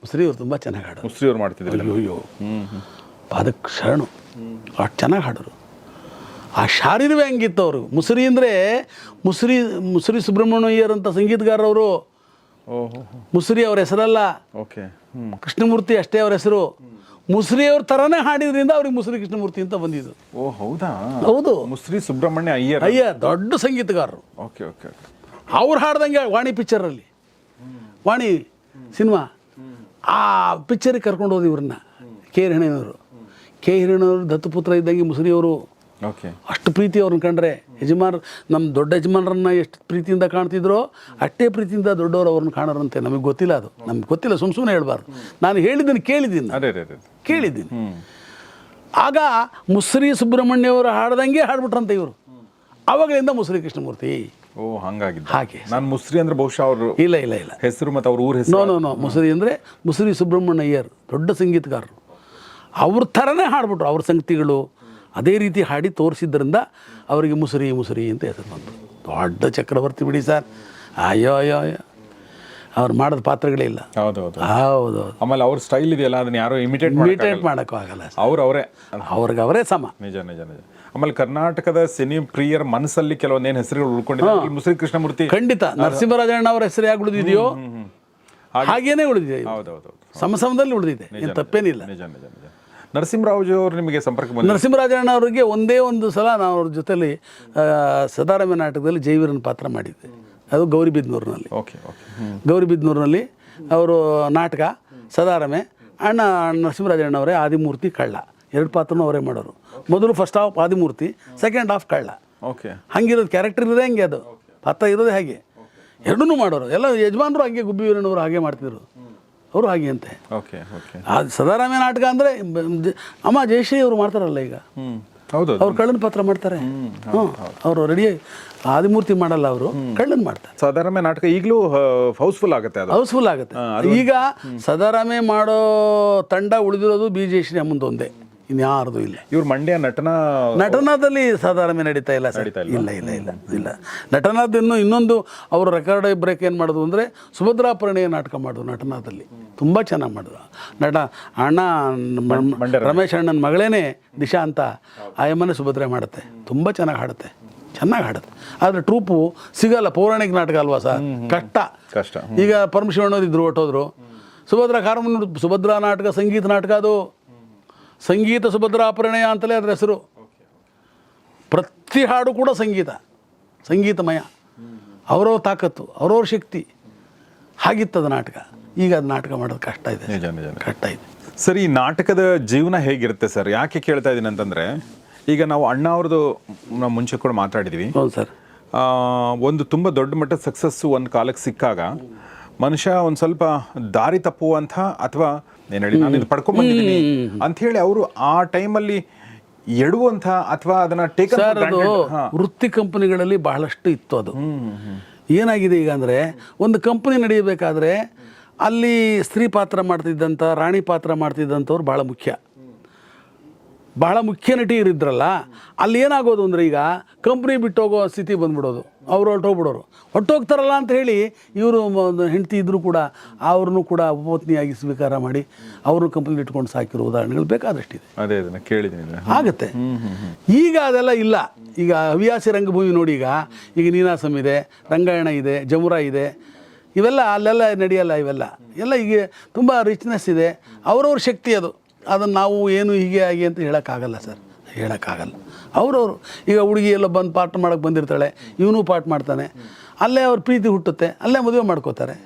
ಮುಸ್ರಿಯವರು ತುಂಬ ಚೆನ್ನಾಗಿ ಹಾಡು ಮುಸ್ರಿ ಮಾಡ್ತಿದ್ರು ಅಯ್ಯೋ ಅದಕ್ಕೆ ಶರಣು. ಅಷ್ಟು ಚೆನ್ನಾಗಿ ಹಾಡೋರು. ಆ ಶಾರೀರವೇ ಹಂಗಿತ್ತು ಅವರು ಮುಸುರಿ ಅಂದರೆ ಮುಸುರಿ ಮುಸುರಿ ಸುಬ್ರಹ್ಮಣ್ಯಯ್ಯರ್ ಅಂತ ಸಂಗೀತಗಾರರವರು ಮುಸುರಿ ಅವ್ರ ಹೆಸರಲ್ಲ. ಓಕೆ. ಕೃಷ್ಣಮೂರ್ತಿ ಅಷ್ಟೇ ಅವ್ರ ಹೆಸರು. ಮುಸುರಿ ಅವ್ರ ಥರನೇ ಹಾಡಿದ್ರಿಂದ ಅವ್ರಿಗೆ ಮುಸ್ರಿ ಕೃಷ್ಣಮೂರ್ತಿ ಅಂತ ಬಂದಿದ್ದು. ಓ ಹೌದಾ? ಹೌದು. ಮುಸ್ರಿ ಸುಬ್ರಹ್ಮಣ್ಯ ಅಯ್ಯರ್. ಅಯ್ಯ ದೊಡ್ಡ ಸಂಗೀತಗಾರರು. ಓಕೆ ಓಕೆ ಅವ್ರು ಹಾಡ್ದಂಗೆ ವಾಣಿ ಪಿಕ್ಚರಲ್ಲಿ. ವಾಣಿ ಸಿನಿಮಾ. ಆ ಪಿಕ್ಚರಿಗೆ ಕರ್ಕೊಂಡು ಹೋದ ಇವ್ರನ್ನ ಕೆ ಹಿರಣಯ್ಯನವರು ಕೆ ಹಿರಣಯ್ಯನವರು ದತ್ತಪುತ್ರ ಇದ್ದಂಗೆ ಮುಸ್ರಿಯವರು ಅಷ್ಟು ಪ್ರೀತಿ ಅವ್ರನ್ನ ಕಂಡ್ರೆ ಯಜಮಾನ್ ನಮ್ಮ ದೊಡ್ಡ ಯಜಮಾನರನ್ನ ಎಷ್ಟು ಪ್ರೀತಿಯಿಂದ ಕಾಣ್ತಿದ್ರೋ ಅಷ್ಟೇ ಪ್ರೀತಿಯಿಂದ ದೊಡ್ಡವರು ಅವ್ರನ್ನ ಕಾಣೋರಂತೆ. ನಮಗೆ ಗೊತ್ತಿಲ್ಲ ಅದು. ನಮ್ಗೆ ಗೊತ್ತಿಲ್ಲ ಸುಮ್ ಸುಮ್ಮನೆ ಹೇಳ್ಬಾರ್ದು. ನಾನು ಹೇಳಿದ್ದೀನಿ ಕೇಳಿದ್ದೀನಿ ಕೇಳಿದ್ದೀನಿ ಆಗ ಮುಸ್ರಿ ಸುಬ್ರಹ್ಮಣ್ಯ ಅವರು ಹಾಡ್ದಂಗೆ ಹಾಡ್ಬಿಟ್ರಂತೆ ಇವರು. ಅವಾಗಲಿಂದ ಮುಸ್ರಿ ಕೃಷ್ಣಮೂರ್ತಿ. ಓ ಹಾಗಾಗಿ ಹಾಗೆ. ನಾನು ಮುಸ್ರಿ ಅಂದ್ರೆ ಬಹುಶಃ ಅವರು ಇಲ್ಲ ಇಲ್ಲ ಇಲ್ಲ. ಹೆಸರು ಮತ್ತು ಅವ್ರ ಊರ ನೋ ಹೆಸರು ನೋ ನೋ ಮುಸ್ರಿ ಅಂದರೆ ಮುಸ್ರಿ ಸುಬ್ರಹ್ಮಣ್ಯ ಅಯ್ಯರ್ ದೊಡ್ಡ ಸಂಗೀತಗಾರರು. ಅವ್ರ ಥರನೇ ಹಾಡ್ಬಿಟ್ರು ಅವ್ರ ಸಂಗತಿಗಳು. ಅದೇ ರೀತಿ ಹಾಡಿ ತೋರಿಸಿದ್ದರಿಂದ ಅವರಿಗೆ ಮುಸುರಿ ಮುಸುರಿ ಅಂತ ಹೆಸರು ಬಂತು. ದೊಡ್ಡ ಚಕ್ರವರ್ತಿ ಬಿಡಿ ಸರ್. ಅಯ್ಯೋ ಅಯ್ಯೋ ಅಯ್ಯೋ. ಅವ್ರು ಮಾಡಿದ ಪಾತ್ರಗಳೇ ಇಲ್ಲ. ಹೌದೌದು. ಹೌದು ಆಮೇಲೆ ಅವ್ರ ಸ್ಟೈಲ್ ಇದೆಯಲ್ಲ ಅದನ್ನ ಯಾರು ಇಮಿಟೇಟ್ ಇಮಿಟೇಟ್ ಮಾಡೋಕ್ಕೂ ಆಗಲ್ಲ ಅವ್ರು ಅವರೇ. ಅವ್ರಿಗೆ ಅವರೇ ಸಮ. ನಿಜ ನಿಜ ನಿಜ. ಆಮೇಲೆ ಕರ್ನಾಟಕದ ಸಿನಿ ಪ್ರಿಯರ ಮನಸ್ಸಲ್ಲಿ ಕೆಲವೊಂದು ಏನು ಹೆಸರುಗಳು ಉಳ್ಕೊಂಡಿದ್ದಾರೆ ಮುಸುರಿ ಕೃಷ್ಣಮೂರ್ತಿ. ಖಂಡಿತ. ನರಸಿಂಹರಾಜಣ್ಣ ಅವರ ಹೆಸರು ಯಾಕೆ ಉಳಿದಿದೆಯೋ ಹಾಗೇನೆ ಉಳಿದಿದೆ ಹೌದು ಹೌದೌದು. ಸಮ ಸಮದಲ್ಲಿ ಉಳಿದಿದೆ ತಪ್ಪೇನಿಲ್ಲ. ನಿಜ ನಿಜ ನಿಜ. ನರಸಿಂಹರಾಜು ಅವರು ನಿಮಗೆ ಸಂಪರ್ಕ ಬಂದ ನರಸಿಂಹರಾಜಣ್ಣ ಅವರಿಗೆ ಒಂದೇ ಒಂದು ಸಲ ನಾವು ಅವ್ರ ಜೊತೆಯಲ್ಲಿ ಸದಾರಾಮ ನಾಟಕದಲ್ಲಿ ಜೈವೀರನ ಪಾತ್ರ ಮಾಡಿದ್ದೆ ಅದು ಗೌರಿಬಿದ್ನೂರಿನಲ್ಲಿ ಓಕೆ ಓಕೆ. ಗೌರಿಬಿದ್ನೂರಿನಲ್ಲಿ ಅವರು ನಾಟಕ ಸದಾರಮೆ ಅಣ್ಣ ನರಸಿಂಹರಾಜಣ್ಣ ಅವರೇ ಆದಿಮೂರ್ತಿ ಕಳ್ಳ. ಎರಡು ಪಾತ್ರನೂ ಅವರೇ ಮಾಡೋರು. ಮೊದಲು first half Adimurthy second half ಕಳ್ಳ. ಓಕೆ. ಹಂಗಿರೋದು ಕ್ಯಾರೆಕ್ಟರ್ ಇರೋದೇ ಹಂಗೆ ಅದು. ಪಾತ್ರ ಇರೋದೇ ಹಾಗೆ. ಎರಡನ್ನೂ ಮಾಡೋರು. ಎಲ್ಲ ಯಜಮಾನರು ಹಾಗೆ ಗುಬ್ಬಿ ವೀರಣ್ಣವರು ಹಾಗೆ ಮಾಡ್ತಿದ್ರು. ಅವರು ಹಾಗೆ ಅಂತೆ. Okay okay. ಆ ಸದಾರಾಮೆ ನಾಟಕ ಅಂದರೆ ಅಮ್ಮ ಜಯಶ್ರೀ ಅವರು ಮಾಡ್ತಾರಲ್ಲ ಈಗ. ಹೌದು ಅವ್ರು ಕಳ್ಳನ ಪಾತ್ರ ಮಾಡ್ತಾರೆ. ಹ್ಞೂ ಅವರು ರೆಡಿ ಆದಿಮೂರ್ತಿ ಮಾಡಲ್ಲ ಅವರು ಕಳ್ಳನ್ ಮಾಡ್ತಾರೆ. ಸದಾರಾಮ್ಯ ನಾಟಕ ಈಗಲೂ ಹೌಸ್ಫುಲ್ ಆಗುತ್ತೆ ಅದು. ಹೌಸ್ಫುಲ್ ಆಗುತ್ತೆ. ಈಗ ಸದಾರಾಮ್ಯ ಮಾಡೋ ತಂಡ ಉಳಿದಿರೋದು ಬಿ ಜಯಶ್ರೀ ಮುಂದೊಂದೇ ಇನ್ಯಾರ್ದು ಇಲ್ಲ. ಇವ್ರು ಮಂಡ್ಯ ನಟನ ನಟನದಲ್ಲಿ ಸಾಧಾರಣ ನಡೀತಾ ಇಲ್ಲ ಸರ್. ಇಲ್ಲ. ಇಲ್ಲ ಇಲ್ಲ ಇಲ್ಲ ನಟನಾದ ಇನ್ನು ಇನ್ನೊಂದು ಅವರು ರೆಕಾರ್ಡ್ ಬ್ರೇಕ್ ಏನು ಮಾಡೋದು ಅಂದರೆ ಸುಭದ್ರಾ ಪರಿಣಯ ನಾಟಕ ಮಾಡೋದು ನಟನದಲ್ಲಿ. ತುಂಬ ಚೆನ್ನಾಗಿ ಮಾಡಿದ್ರು ನಟ ಅಣ್ಣ ರಮೇಶ್. ಅಣ್ಣನ ಮಗಳೇನೆ ದಿಶಾ ಅಂತ ಆಯಮ್ಮನೇ ಸುಭದ್ರೆ ಮಾಡುತ್ತೆ. ತುಂಬ ಚೆನ್ನಾಗಿ ಹಾಡುತ್ತೆ. ಚೆನ್ನಾಗಿ ಹಾಡುತ್ತೆ. ಆದರೆ ಟ್ರೂಪು ಸಿಗಲ್ಲ. ಪೌರಾಣಿಕ ನಾಟಕ ಅಲ್ವಾ ಸರ್? ಕಷ್ಟ. ಕಷ್ಟ. ಈಗ ಪರಮಶಿವಣ್ಣ ಇದ್ರು ಹೊಟ್ಟೋದ್ರು ಸುಭದ್ರಾ ಕಾರ್ಮನ್ ಸುಭದ್ರಾ ನಾಟಕ ಸಂಗೀತ ನಾಟಕ ಅದು ಸಂಗೀತ ಸುಭದ್ರಾ ಅಪರಿಣಯ ಅಂತಲೇ ಅದರ ಹೆಸರು. ಪ್ರತಿ ಹಾಡು ಕೂಡ ಸಂಗೀತ. ಸಂಗೀತಮಯ. ಅವರವ್ರ ತಾಕತ್ತು ಅವ್ರವ್ರ ಶಕ್ತಿ. ಹಾಗಿತ್ತದ ನಾಟಕ. ಈಗ ಅದು ನಾಟಕ ಮಾಡೋದು ಕಷ್ಟ ಇದೆ ನಿಜ ನಿಜ. ಕಷ್ಟ ಇದೆ. ಸರ್ ಈ ನಾಟಕದ ಜೀವನ ಹೇಗಿರುತ್ತೆ ಸರ್? ಯಾಕೆ ಕೇಳ್ತಾ ಇದ್ದೀನಿ ಅಂತಂದ್ರೆ ಈಗ ನಾವು ಅಣ್ಣ ಅವ್ರದ್ದು ನಾವು ಮುಂಚೆ ಕೂಡ ಮಾತಾಡಿದ್ವಿ. ಹೌದು ಸರ್. ಒಂದು ತುಂಬ ದೊಡ್ಡ ಮಟ್ಟದ ಸಕ್ಸಸ್ಸು ಒಂದು ಕಾಲಕ್ಕೆ ಸಿಕ್ಕಾಗ ಮನುಷ್ಯ ಒಂದು ಸ್ವಲ್ಪ ದಾರಿ ತಪ್ಪುವಂಥ ಅಥವಾ ಏನು ಹೇಳಿ ನಾನು ಇದು ಪಡ್ಕೊಂಡ್ಬಂದಿದ್ದೀನಿ ಅಂತ ಹೇಳಿ ಅವರು ಆ ಟೈಮಲ್ಲಿ ಎಡುವಂಥ ಅಥವಾ ಅದನ್ನ ಟೇಕ್ ಸರ್ ಅದು ವೃತ್ತಿ ಕಂಪನಿಗಳಲ್ಲಿ ಬಹಳಷ್ಟು ಇತ್ತು ಅದು. ಏನಾಗಿದೆ ಈಗ ಅಂದರೆ ಒಂದು ಕಂಪನಿ ನಡೆಯಬೇಕಾದ್ರೆ ಅಲ್ಲಿ ಸ್ತ್ರೀ ಪಾತ್ರ ಮಾಡ್ತಿದ್ದಂಥ ರಾಣಿ ಪಾತ್ರ ಮಾಡ್ತಿದ್ದಂಥವ್ರು ಭಾಳ ಮುಖ್ಯ. ಬಹಳ ಮುಖ್ಯ ನಟಿಯರಿದ್ರಲ್ಲ ಅಲ್ಲಿ ಏನಾಗೋದು ಅಂದರೆ ಈಗ ಕಂಪ್ನಿ ಬಿಟ್ಟು ಹೋಗೋ ಸ್ಥಿತಿ ಬಂದ್ಬಿಡೋದು. ಅವ್ರು ಹೊರಟೋಗ್ಬಿಡೋರು. ಹೋಗ್ತಾರಲ್ಲ ಅಂತ ಹೇಳಿ ಇವರು ಹೆಂಡತಿ ಇದ್ದರೂ ಕೂಡ ಅವ್ರನ್ನೂ ಕೂಡ ಉಪಪತ್ನಿಯಾಗಿ ಸ್ವೀಕಾರ ಮಾಡಿ ಅವ್ರನ್ನ ಕಂಪ್ನಿಲಿ ಇಟ್ಕೊಂಡು ಸಾಕಿರೋ ಉದಾಹರಣೆಗಳು ಬೇಕಾದಷ್ಟಿದೆ. ಅದೇ ಅದನ್ನು ಕೇಳಿದ್ದೀನಿ. ಆಗುತ್ತೆ. ಈಗ ಅದೆಲ್ಲ ಇಲ್ಲ. ಈಗ ಹವ್ಯಾಸಿ ರಂಗಭೂಮಿ ನೋಡಿ ಈಗ. ಈಗ ನೀನಾಸಂ ಇದೆ ರಂಗಾಯಣ ಇದೆ ಜಮುರಾ ಇದೆ. ಇವೆಲ್ಲ ಅಲ್ಲೆಲ್ಲ ನಡೆಯಲ್ಲ ಇವೆಲ್ಲ. ಎಲ್ಲ ಈಗ ತುಂಬ ರಿಚ್ನೆಸ್ ಇದೆ. ಅವರವ್ರ ಶಕ್ತಿ ಅದು. ಅದನ್ನು ನಾವು ಏನು ಹೀಗೆ ಆಗಿ ಅಂತ ಹೇಳೋಕ್ಕಾಗಲ್ಲ ಸರ್. ಹೇಳೋಕ್ಕಾಗಲ್ಲ. ಅವರವರು ಈಗ ಹುಡುಗಿ ಎಲ್ಲ ಬಂದು ಪಾಠ ಮಾಡೋಕ್ಕೆ ಬಂದಿರ್ತಾಳೆ ಇವನು ಪಾಠ ಮಾಡ್ತಾನೆ. ಅಲ್ಲೇ ಅವ್ರ ಪ್ರೀತಿ ಹುಟ್ಟುತ್ತೆ ಅಲ್ಲೇ ಮದುವೆ ಮಾಡ್ಕೋತಾರೆ.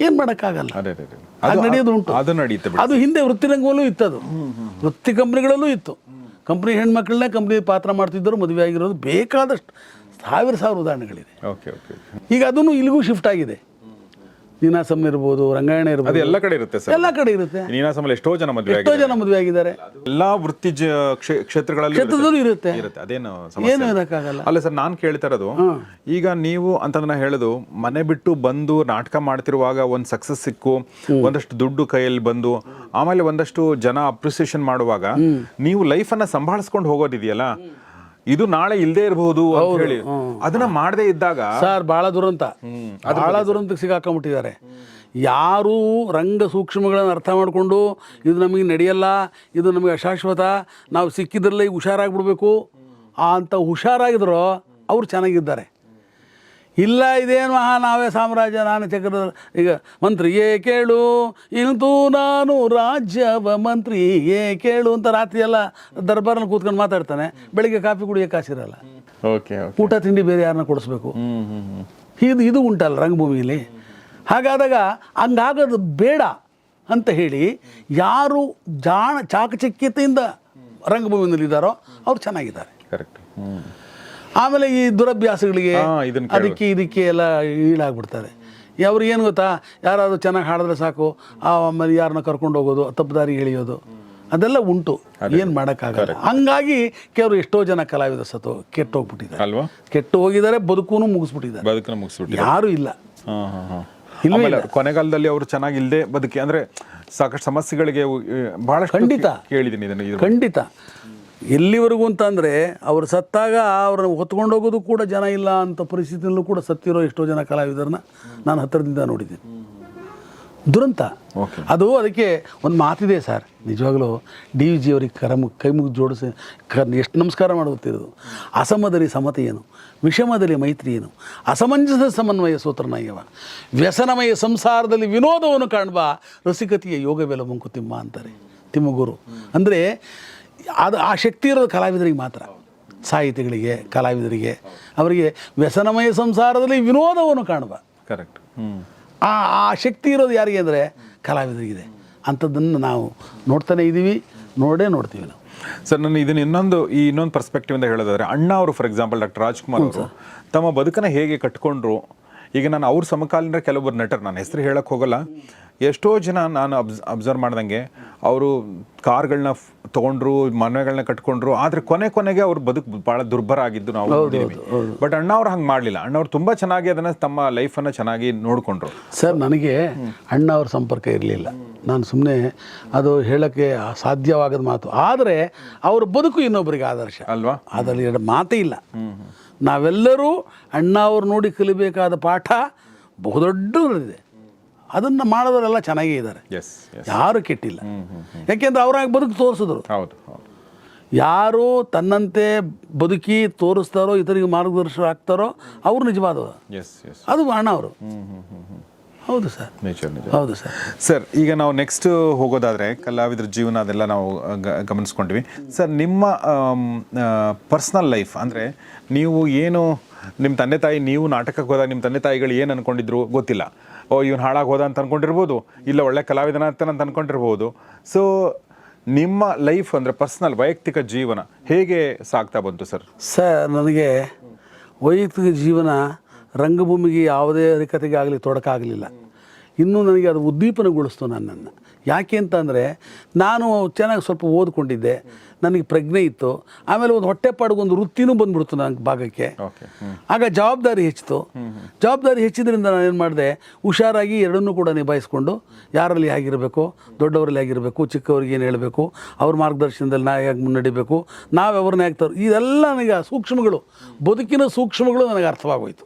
ಏನು ಮಾಡೋಕ್ಕಾಗಲ್ಲ. ಅದೇ ನಡೆಯೋದು ಉಂಟು. ಅದು ನಡೆಯುತ್ತೆ ಅದು ಹಿಂದೆ ವೃತ್ತಿರಂಗವಲ್ಲೂ ಇತ್ತು ಅದು ವೃತ್ತಿ ಕಂಪ್ನಿಗಳಲ್ಲೂ ಇತ್ತು. ಕಂಪ್ನಿ ಹೆಣ್ಮಕ್ಳನ್ನೇ ಕಂಪ್ನಿ ಪಾತ್ರ ಮಾಡ್ತಿದ್ದರು ಮದುವೆ ಆಗಿರೋದು ಬೇಕಾದಷ್ಟು ಸಾವಿರ ಸಾವಿರ ಉದಾಹರಣೆಗಳಿದೆ. ಓಕೆ ಓಕೆ ಈಗ ಅದನ್ನು ಇಲ್ಲಿಗೂ ಶಿಫ್ಟ್ ಆಗಿದೆ. ನೀನಾಸಂ ಇರ್ಬೋದು ರಂಗಾಯಣ ಅದು ಇರ್ಬೋದು ಎಲ್ಲ ಕಡೆ ಇರುತ್ತೆ ಸರ್. ಎಲ್ಲ ಕಡೆ ಇರುತ್ತೆ. ನೀನಾಸಮ್ ಎಷ್ಟೋ ಜನ ಮದುವೆ ಎಷ್ಟೋ ಜನ ಮದುವೆ ಆಗಿದ್ದಾರೆ. ಎಲ್ಲಾ ವೃತ್ತಿ ಕ್ಷೇತ್ರಗಳಲ್ಲಿ ಕ್ಷೇ- ಕ್ಷೇತ್ರಗಳಲ್ಲೂ ಇರುತ್ತೆ. ಕ್ಷೇತ್ರದಲ್ಲೂ ಇರುತ್ತೆ. ಇರುತ್ತೆ. ಅದೇನು ಸಮಸ್ಯೆ ಏನು ಇರಕ್ಕಾಗಲ್ಲ ಅಲ್ಲ ಸರ್ ನಾನು ಕೇಳ್ತಾ ಇರೋದು ಈಗ ನೀವು ಅಂತಂದ್ರೆ ಹೇಳೋದು ಮನೆ ಬಿಟ್ಟು ಬಂದು ನಾಟಕ ಮಾಡ್ತಿರುವಾಗ ಒಂದ್ ಸಕ್ಸಸ್ ಸಿಕ್ಕು ಒಂದಷ್ಟು ದುಡ್ಡು ಕೈಯಲ್ಲಿ ಬಂದು ಆಮೇಲೆ ಒಂದಷ್ಟು ಜನ ಅಪ್ರಿಸಿಯೇಷನ್ ಮಾಡುವಾಗ ನೀವು ಲೈಫ್ ಅನ್ನ ಸಂಭಾಳಿಸ್ಕೊಂಡು ಹೋಗೋದಿದೆಯಲ್ಲ? ಇದು ನಾಳೆ ಇಲ್ಲದೆ ಇರಬಹುದು ಅಂತ ಹೇಳಿ. ಅದನ್ನ ಮಾಡದೇ ಇದ್ದಾಗ ಸರ್ ಬಹಳ ದುರಂತ. ಭಾಳ ದುರಂತಕ್ಕೆ ಸಿಗಾಕೊಂಡ್ಬಿಟ್ಟಿದ್ದಾರೆ ಯಾರು ರಂಗ ಸೂಕ್ಷ್ಮಗಳನ್ನು ಅರ್ಥ ಮಾಡಿಕೊಂಡು ಇದು ನಮಗೆ ನಡೆಯಲ್ಲ ಇದು ನಮಗೆ ಅಶಾಶ್ವತ ನಾವು ಸಿಕ್ಕಿದ್ರಲ್ಲೇ ಹುಷಾರಾಗಿ ಹುಷಾರಾಗ್ಬಿಡ್ಬೇಕು. ಆ ಅಂತ ಹುಷಾರಾಗಿದ್ರು ಅವ್ರು ಚೆನ್ನಾಗಿದ್ದಾರೆ. ಇಲ್ಲ ಇದೇನು ಮಹಾ ನಾವೇ ಸಾಮ್ರಾಜ್ಯ ನಾನು ಚಕ್ರದ ಈಗ ಮಂತ್ರಿಯೇ ಕೇಳು ಇಂತೂ ನಾನು ರಾಜ್ಯವ ಏ ಕೇಳು ಅಂತ ರಾತ್ರಿ ಎಲ್ಲ ದರ್ಬಾರಲ್ಲಿ ಕೂತ್ಕೊಂಡು ಮಾತಾಡ್ತಾನೆ. ಬೆಳಿಗ್ಗೆ ಕಾಫಿ ಕುಡಿಯೋಕೆ ಕಾಸಿರಲ್ಲ. ಓಕೆ ಊಟ ತಿಂಡಿ ಬೇರೆ ಯಾರನ್ನ ಕೊಡಿಸ್ಬೇಕು? ಇದು ಇದು ಉಂಟಲ್ಲ ರಂಗಭೂಮಿಯಲ್ಲಿ ಹಾಗಾದಾಗ ಹಂಗಾಗೋದು ಬೇಡ ಅಂತ ಹೇಳಿ ಯಾರು ಜಾಣ ಚಾಕಚಕ್ಯತೆಯಿಂದ ರಂಗಭೂಮಿಯಲ್ಲಿದ್ದಾರೋ ಅವ್ರು ಚೆನ್ನಾಗಿದ್ದಾರೆ. ಕರೆಕ್ಟ್ ಆಮೇಲೆ ಈ ದುರಭ್ಯಾಸಗಳಿಗೆ. ಅದಕ್ಕೆ ಇದಕ್ಕೆ ಎಲ್ಲ ಈಡಾಗ್ಬಿಡ್ತಾರೆ. ಅವ್ರು ಏನು ಗೊತ್ತಾ? ಯಾರಾದರೂ ಚೆನ್ನಾಗಿ ಹಾಡಿದ್ರೆ ಸಾಕು ಆಮೇಲೆ ಯಾರನ್ನ ಕರ್ಕೊಂಡು ಹೋಗೋದು ತಪ್ಪು ದಾರಿ ಎಳೆಯೋದು ಅದೆಲ್ಲ ಉಂಟು. ಏನು ಮಾಡೋಕ್ಕಾಗಲ್ಲ. ಹಂಗಾಗಿ ಕೆಲವರು ಎಷ್ಟೋ ಜನ ಕಲಾವಿದ ಸತ್ತು ಕೆಟ್ಟು ಹೋಗ್ಬಿಟ್ಟಿದ್ದಾರೆ ಅಲ್ವಾ? ಕೆಟ್ಟು ಹೋಗಿದ್ದಾರೆ ಬದುಕೂ ಮುಗಿಸ್ಬಿಟ್ಟಿದ್ದಾರೆ. ಬದುಕನ್ನ ಮುಗಿಸ್ಬಿಟ್ಟು ಯಾರೂ ಇಲ್ಲ. ಆಮೇಲೆ ಕೊನೆಗಾಲದಲ್ಲಿ ಅವರು ಚೆನ್ನಾಗಿಲ್ಲದೆ ಬದುಕಿ ಅಂದ್ರೆ ಸಾಕಷ್ಟು ಸಮಸ್ಯೆಗಳಿಗೆ ಭಾಳ ಬಹಳಷ್ಟು ಖಂಡಿತ. ಕೇಳಿದ್ದೀನಿ ಇದನ್ನ ಖಂಡಿತ. ಎಲ್ಲಿವರೆಗೂ ಅಂತಂದರೆ ಅವರು ಸತ್ತಾಗ ಅವ್ರನ್ನ ಹೊತ್ಕೊಂಡು ಹೋಗೋದು ಕೂಡ ಜನ ಇಲ್ಲ ಅಂತ ಪರಿಸ್ಥಿತಿಯಲ್ಲೂ ಕೂಡ ಸತ್ತಿರೋ ಎಷ್ಟೋ ಜನ ಕಲಾವಿದರನ್ನ ನಾನು ಹತ್ತಿರದಿಂದ ನೋಡಿದ್ದೀನಿ. ದುರಂತ. ಅದು ಅದಕ್ಕೆ ಒಂದು ಮಾತಿದೆ ಸರ್. ನಿಜವಾಗ್ಲೂ ಡಿ ವಿ ಜಿ ಅವರಿಗೆ ಕರಮು ಕೈ ಮುಗಿ ಜೋಡಿಸಿ ಕ ಎಷ್ಟು ನಮಸ್ಕಾರ ಮಾಡುತ್ತಿರೋದು ಅಸಮದಲ್ಲಿ ಸಮತೆ ಏನು? ವಿಷಮದಲ್ಲಿ ಮೈತ್ರಿ ಏನು? ಅಸಮಂಜಸ ಸಮನ್ವಯ ಸೂತ್ರನಾಗ್ಯವ. ವ್ಯಸನಮಯ ಸಂಸಾರದಲ್ಲಿ ವಿನೋದವನ್ನು ಕಾಣ್ಬಾ ರಸಿಕತೆಯ ಯೋಗವೆಲ್ಲ ಮುಂಕುತಿಮ್ಮ ಅಂತಾರೆ ತಿಮ್ಮಗುರು. ಅಂದರೆ ಅದು ಆ ಶಕ್ತಿ ಇರೋದು ಕಲಾವಿದರಿಗೆ ಮಾತ್ರ. ಸಾಹಿತಿಗಳಿಗೆ ಕಲಾವಿದರಿಗೆ. ಅವರಿಗೆ ವ್ಯಸನಮಯ ಸಂಸಾರದಲ್ಲಿ ವಿನೋದವನ್ನು ಕಾಣುವ. ಕರೆಕ್ಟ್ ಆ ಆ ಶಕ್ತಿ ಇರೋದು ಯಾರಿಗೆ ಅಂದರೆ ಕಲಾವಿದರಿಗಿದೆ. ಅಂಥದ್ದನ್ನು ನಾವು ನೋಡ್ತಾನೆ ಇದ್ದೀವಿ ನೋಡೇ ನೋಡ್ತೀವಿ ನಾವು. ಸರ್ ನಾನು ಇದನ್ನ ಇನ್ನೊಂದು ಈ ಇನ್ನೊಂದು ಪರ್ಸ್ಪೆಕ್ಟಿವ್ ಇಂದ ಹೇಳೋದಾದ್ರೆ ಅಣ್ಣ ಅವರು ಫಾರ್ ಎಕ್ಸಾಂಪಲ್ ಡಾಕ್ಟರ್ ರಾಜ್ಕುಮಾರ್ ಅವರು ತಮ್ಮ ಬದುಕನ್ನ ಹೇಗೆ ಕಟ್ಕೊಂಡ್ರು ಈಗ ನಾನು ಅವ್ರ ಸಮಕಾಲೀನ ಕೆಲವೊಬ್ಬರು ನಟರು ನಾನು ಹೆಸರು ಹೇಳೋಕ್ಕೆ ಹೋಗಲ್ಲ. ಎಷ್ಟೋ ಜನ ನಾನು ಅಬ್ಸ್ ಅಬ್ಸರ್ವ್ ಮಾಡ್ದಂಗೆ ಅವರು ಕಾರ್ಗಳನ್ನ ತಗೊಂಡ್ರು ಮನೆಗಳನ್ನ ಕಟ್ಕೊಂಡ್ರು ಆದ್ರೆ ಕೊನೆ ಕೊನೆಗೆ ಅವ್ರ ಬದುಕು ಬಹಳ ದುರ್ಬರ ಆಗಿದ್ದು ನಾವು ಬಟ್ ಅಣ್ಣ ಅವ್ರು ಹಂಗೆ ಮಾಡಲಿಲ್ಲ. ಅಣ್ಣ ಅವ್ರು ತುಂಬಾ ಚೆನ್ನಾಗಿ ಅದನ್ನ ತಮ್ಮ ಲೈಫನ್ನು ಚೆನ್ನಾಗಿ ನೋಡಿಕೊಂಡ್ರು. ಸರ್ ನನಗೆ ಅಣ್ಣ ಅವ್ರ ಸಂಪರ್ಕ ಇರಲಿಲ್ಲ. ನಾನು ಸುಮ್ಮನೆ ಅದು ಹೇಳೋಕ್ಕೆ ಸಾಧ್ಯವಾಗದ ಮಾತು. ಆದರೆ ಅವ್ರ ಬದುಕು ಇನ್ನೊಬ್ಬರಿಗೆ ಆದರ್ಶ. ಅಲ್ವಾ? ಅದರಲ್ಲಿ ಎರಡು ಮಾತೇ ಇಲ್ಲ. ನಾವೆಲ್ಲರೂ ಅಣ್ಣ ಅವ್ರು ನೋಡಿ ಕಲಿಬೇಕಾದ ಪಾಠ ಬಹುದೊಡ್ಡದಿದೆ ಅದನ್ನು ಮಾಡೋದ್ರೆಲ್ಲ ಚೆನ್ನಾಗೇ ಇದ್ದಾರೆ. ಯಾರು ಕೆಟ್ಟಿಲ್ಲ. ಯಾಕೆಂದ್ರೆ ಅವ್ರಾಗ ಬದುಕು ತೋರಿಸಿದ್ರು. ಯಾರು ತನ್ನಂತೆ ಬದುಕಿ ತೋರಿಸ್ತಾರೋ ಇತರಿಗೆ ಮಾರ್ಗದರ್ಶನ ಆಗ್ತಾರೋ ಅವ್ರು ನಿಜವಾದವರು. ಎಸ್ ಅದು ಅಣ್ಣ ಅವರು. ಹೌದು ಸರ್. ನಿಜ ಹೌದು ಸರ್. ಸರ್ ಈಗ ನಾವು ನೆಕ್ಸ್ಟ್ ಹೋಗೋದಾದ್ರೆ ಕಲಾವಿದರ ಜೀವನ ಅದೆಲ್ಲ ನಾವು ಗಮನಿಸ್ಕೊಂಡ್ವಿ. ಸರ್ ನಿಮ್ಮ ಪರ್ಸ್ನಲ್ ಲೈಫ್ ಅಂದರೆ ನೀವು ಏನು ನಿಮ್ಮ ತಂದೆ ತಾಯಿ ನೀವು ನಾಟಕಕ್ಕೆ ಹೋದಾಗ ನಿಮ್ಮ ತಂದೆ ತಾಯಿಗಳು ಏನು ಅನ್ಕೊಂಡಿದ್ರು ಗೊತ್ತಿಲ್ಲ. ಓ, ಇವ್ನು ಹಾಳಾಗಿ ಹೋದ ಅಂತ ಅಂದ್ಕೊಂಡಿರ್ಬೋದು ಇಲ್ಲ ಒಳ್ಳೆ ಕಲಾವಿದನ ಅಂತ ಅಂತ ಅಂದ್ಕೊಂಡಿರ್ಬೋದು ಸೊ ನಿಮ್ಮ ಲೈಫ್ ಅಂದರೆ ಪರ್ಸ್ನಲ್ ವೈಯಕ್ತಿಕ ಜೀವನ ಹೇಗೆ ಸಾಗ್ತಾ ಬಂತು ಸರ್ ಸರ್ ನನಗೆ ವೈಯಕ್ತಿಕ ಜೀವನ ರಂಗಭೂಮಿಗೆ ಯಾವುದೇ ಅಧಿಕತೆಗೆ ಆಗಲಿ ತೊಡಕಾಗಲಿಲ್ಲ ಇನ್ನೂ ನನಗೆ ಅದು ಉದ್ದೀಪನಗೊಳಿಸ್ತು ನನ್ನನ್ನು. ಯಾಕೆ ಅಂತಂದರೆ, ನಾನು ಚೆನ್ನಾಗಿ ಸ್ವಲ್ಪ ಓದ್ಕೊಂಡಿದ್ದೆ. ನನಗೆ ಪ್ರಜ್ಞೆ ಇತ್ತು. ಆಮೇಲೆ ಒಂದು ಹೊಟ್ಟೆಪಾಡಿಗೆ ಒಂದು ವೃತ್ತಿನೂ ಬಂದ್ಬಿಡ್ತು ನನಗೆ ಭಾಗಕ್ಕೆ. ಆಗ ಜವಾಬ್ದಾರಿ ಹೆಚ್ಚಿತು. ಜವಾಬ್ದಾರಿ ಹೆಚ್ಚಿದ್ರಿಂದ ನಾನು ಏನು ಮಾಡಿದೆ? ಹುಷಾರಾಗಿ ಎರಡನ್ನೂ ಕೂಡ ನಿಭಾಯಿಸ್ಕೊಂಡು ಯಾರಲ್ಲಿ ಆಗಿರಬೇಕು ದೊಡ್ಡವರಲ್ಲಿ ಆಗಿರಬೇಕು ಚಿಕ್ಕವರಿಗೆ ಏನು ಹೇಳಬೇಕು ಅವ್ರ ಮಾರ್ಗದರ್ಶನದಲ್ಲಿ ನಾ ಹೇಗೆ ಮುನ್ನಡಿಬೇಕು ನಾವು ಅವ್ರನ್ನ ತರ ಇದೆಲ್ಲ ನನಗೆ ಆ ಸೂಕ್ಷ್ಮಗಳು ಬದುಕಿನ ಸೂಕ್ಷ್ಮಗಳು ನನಗೆ ಅರ್ಥವಾಗೋಯಿತು.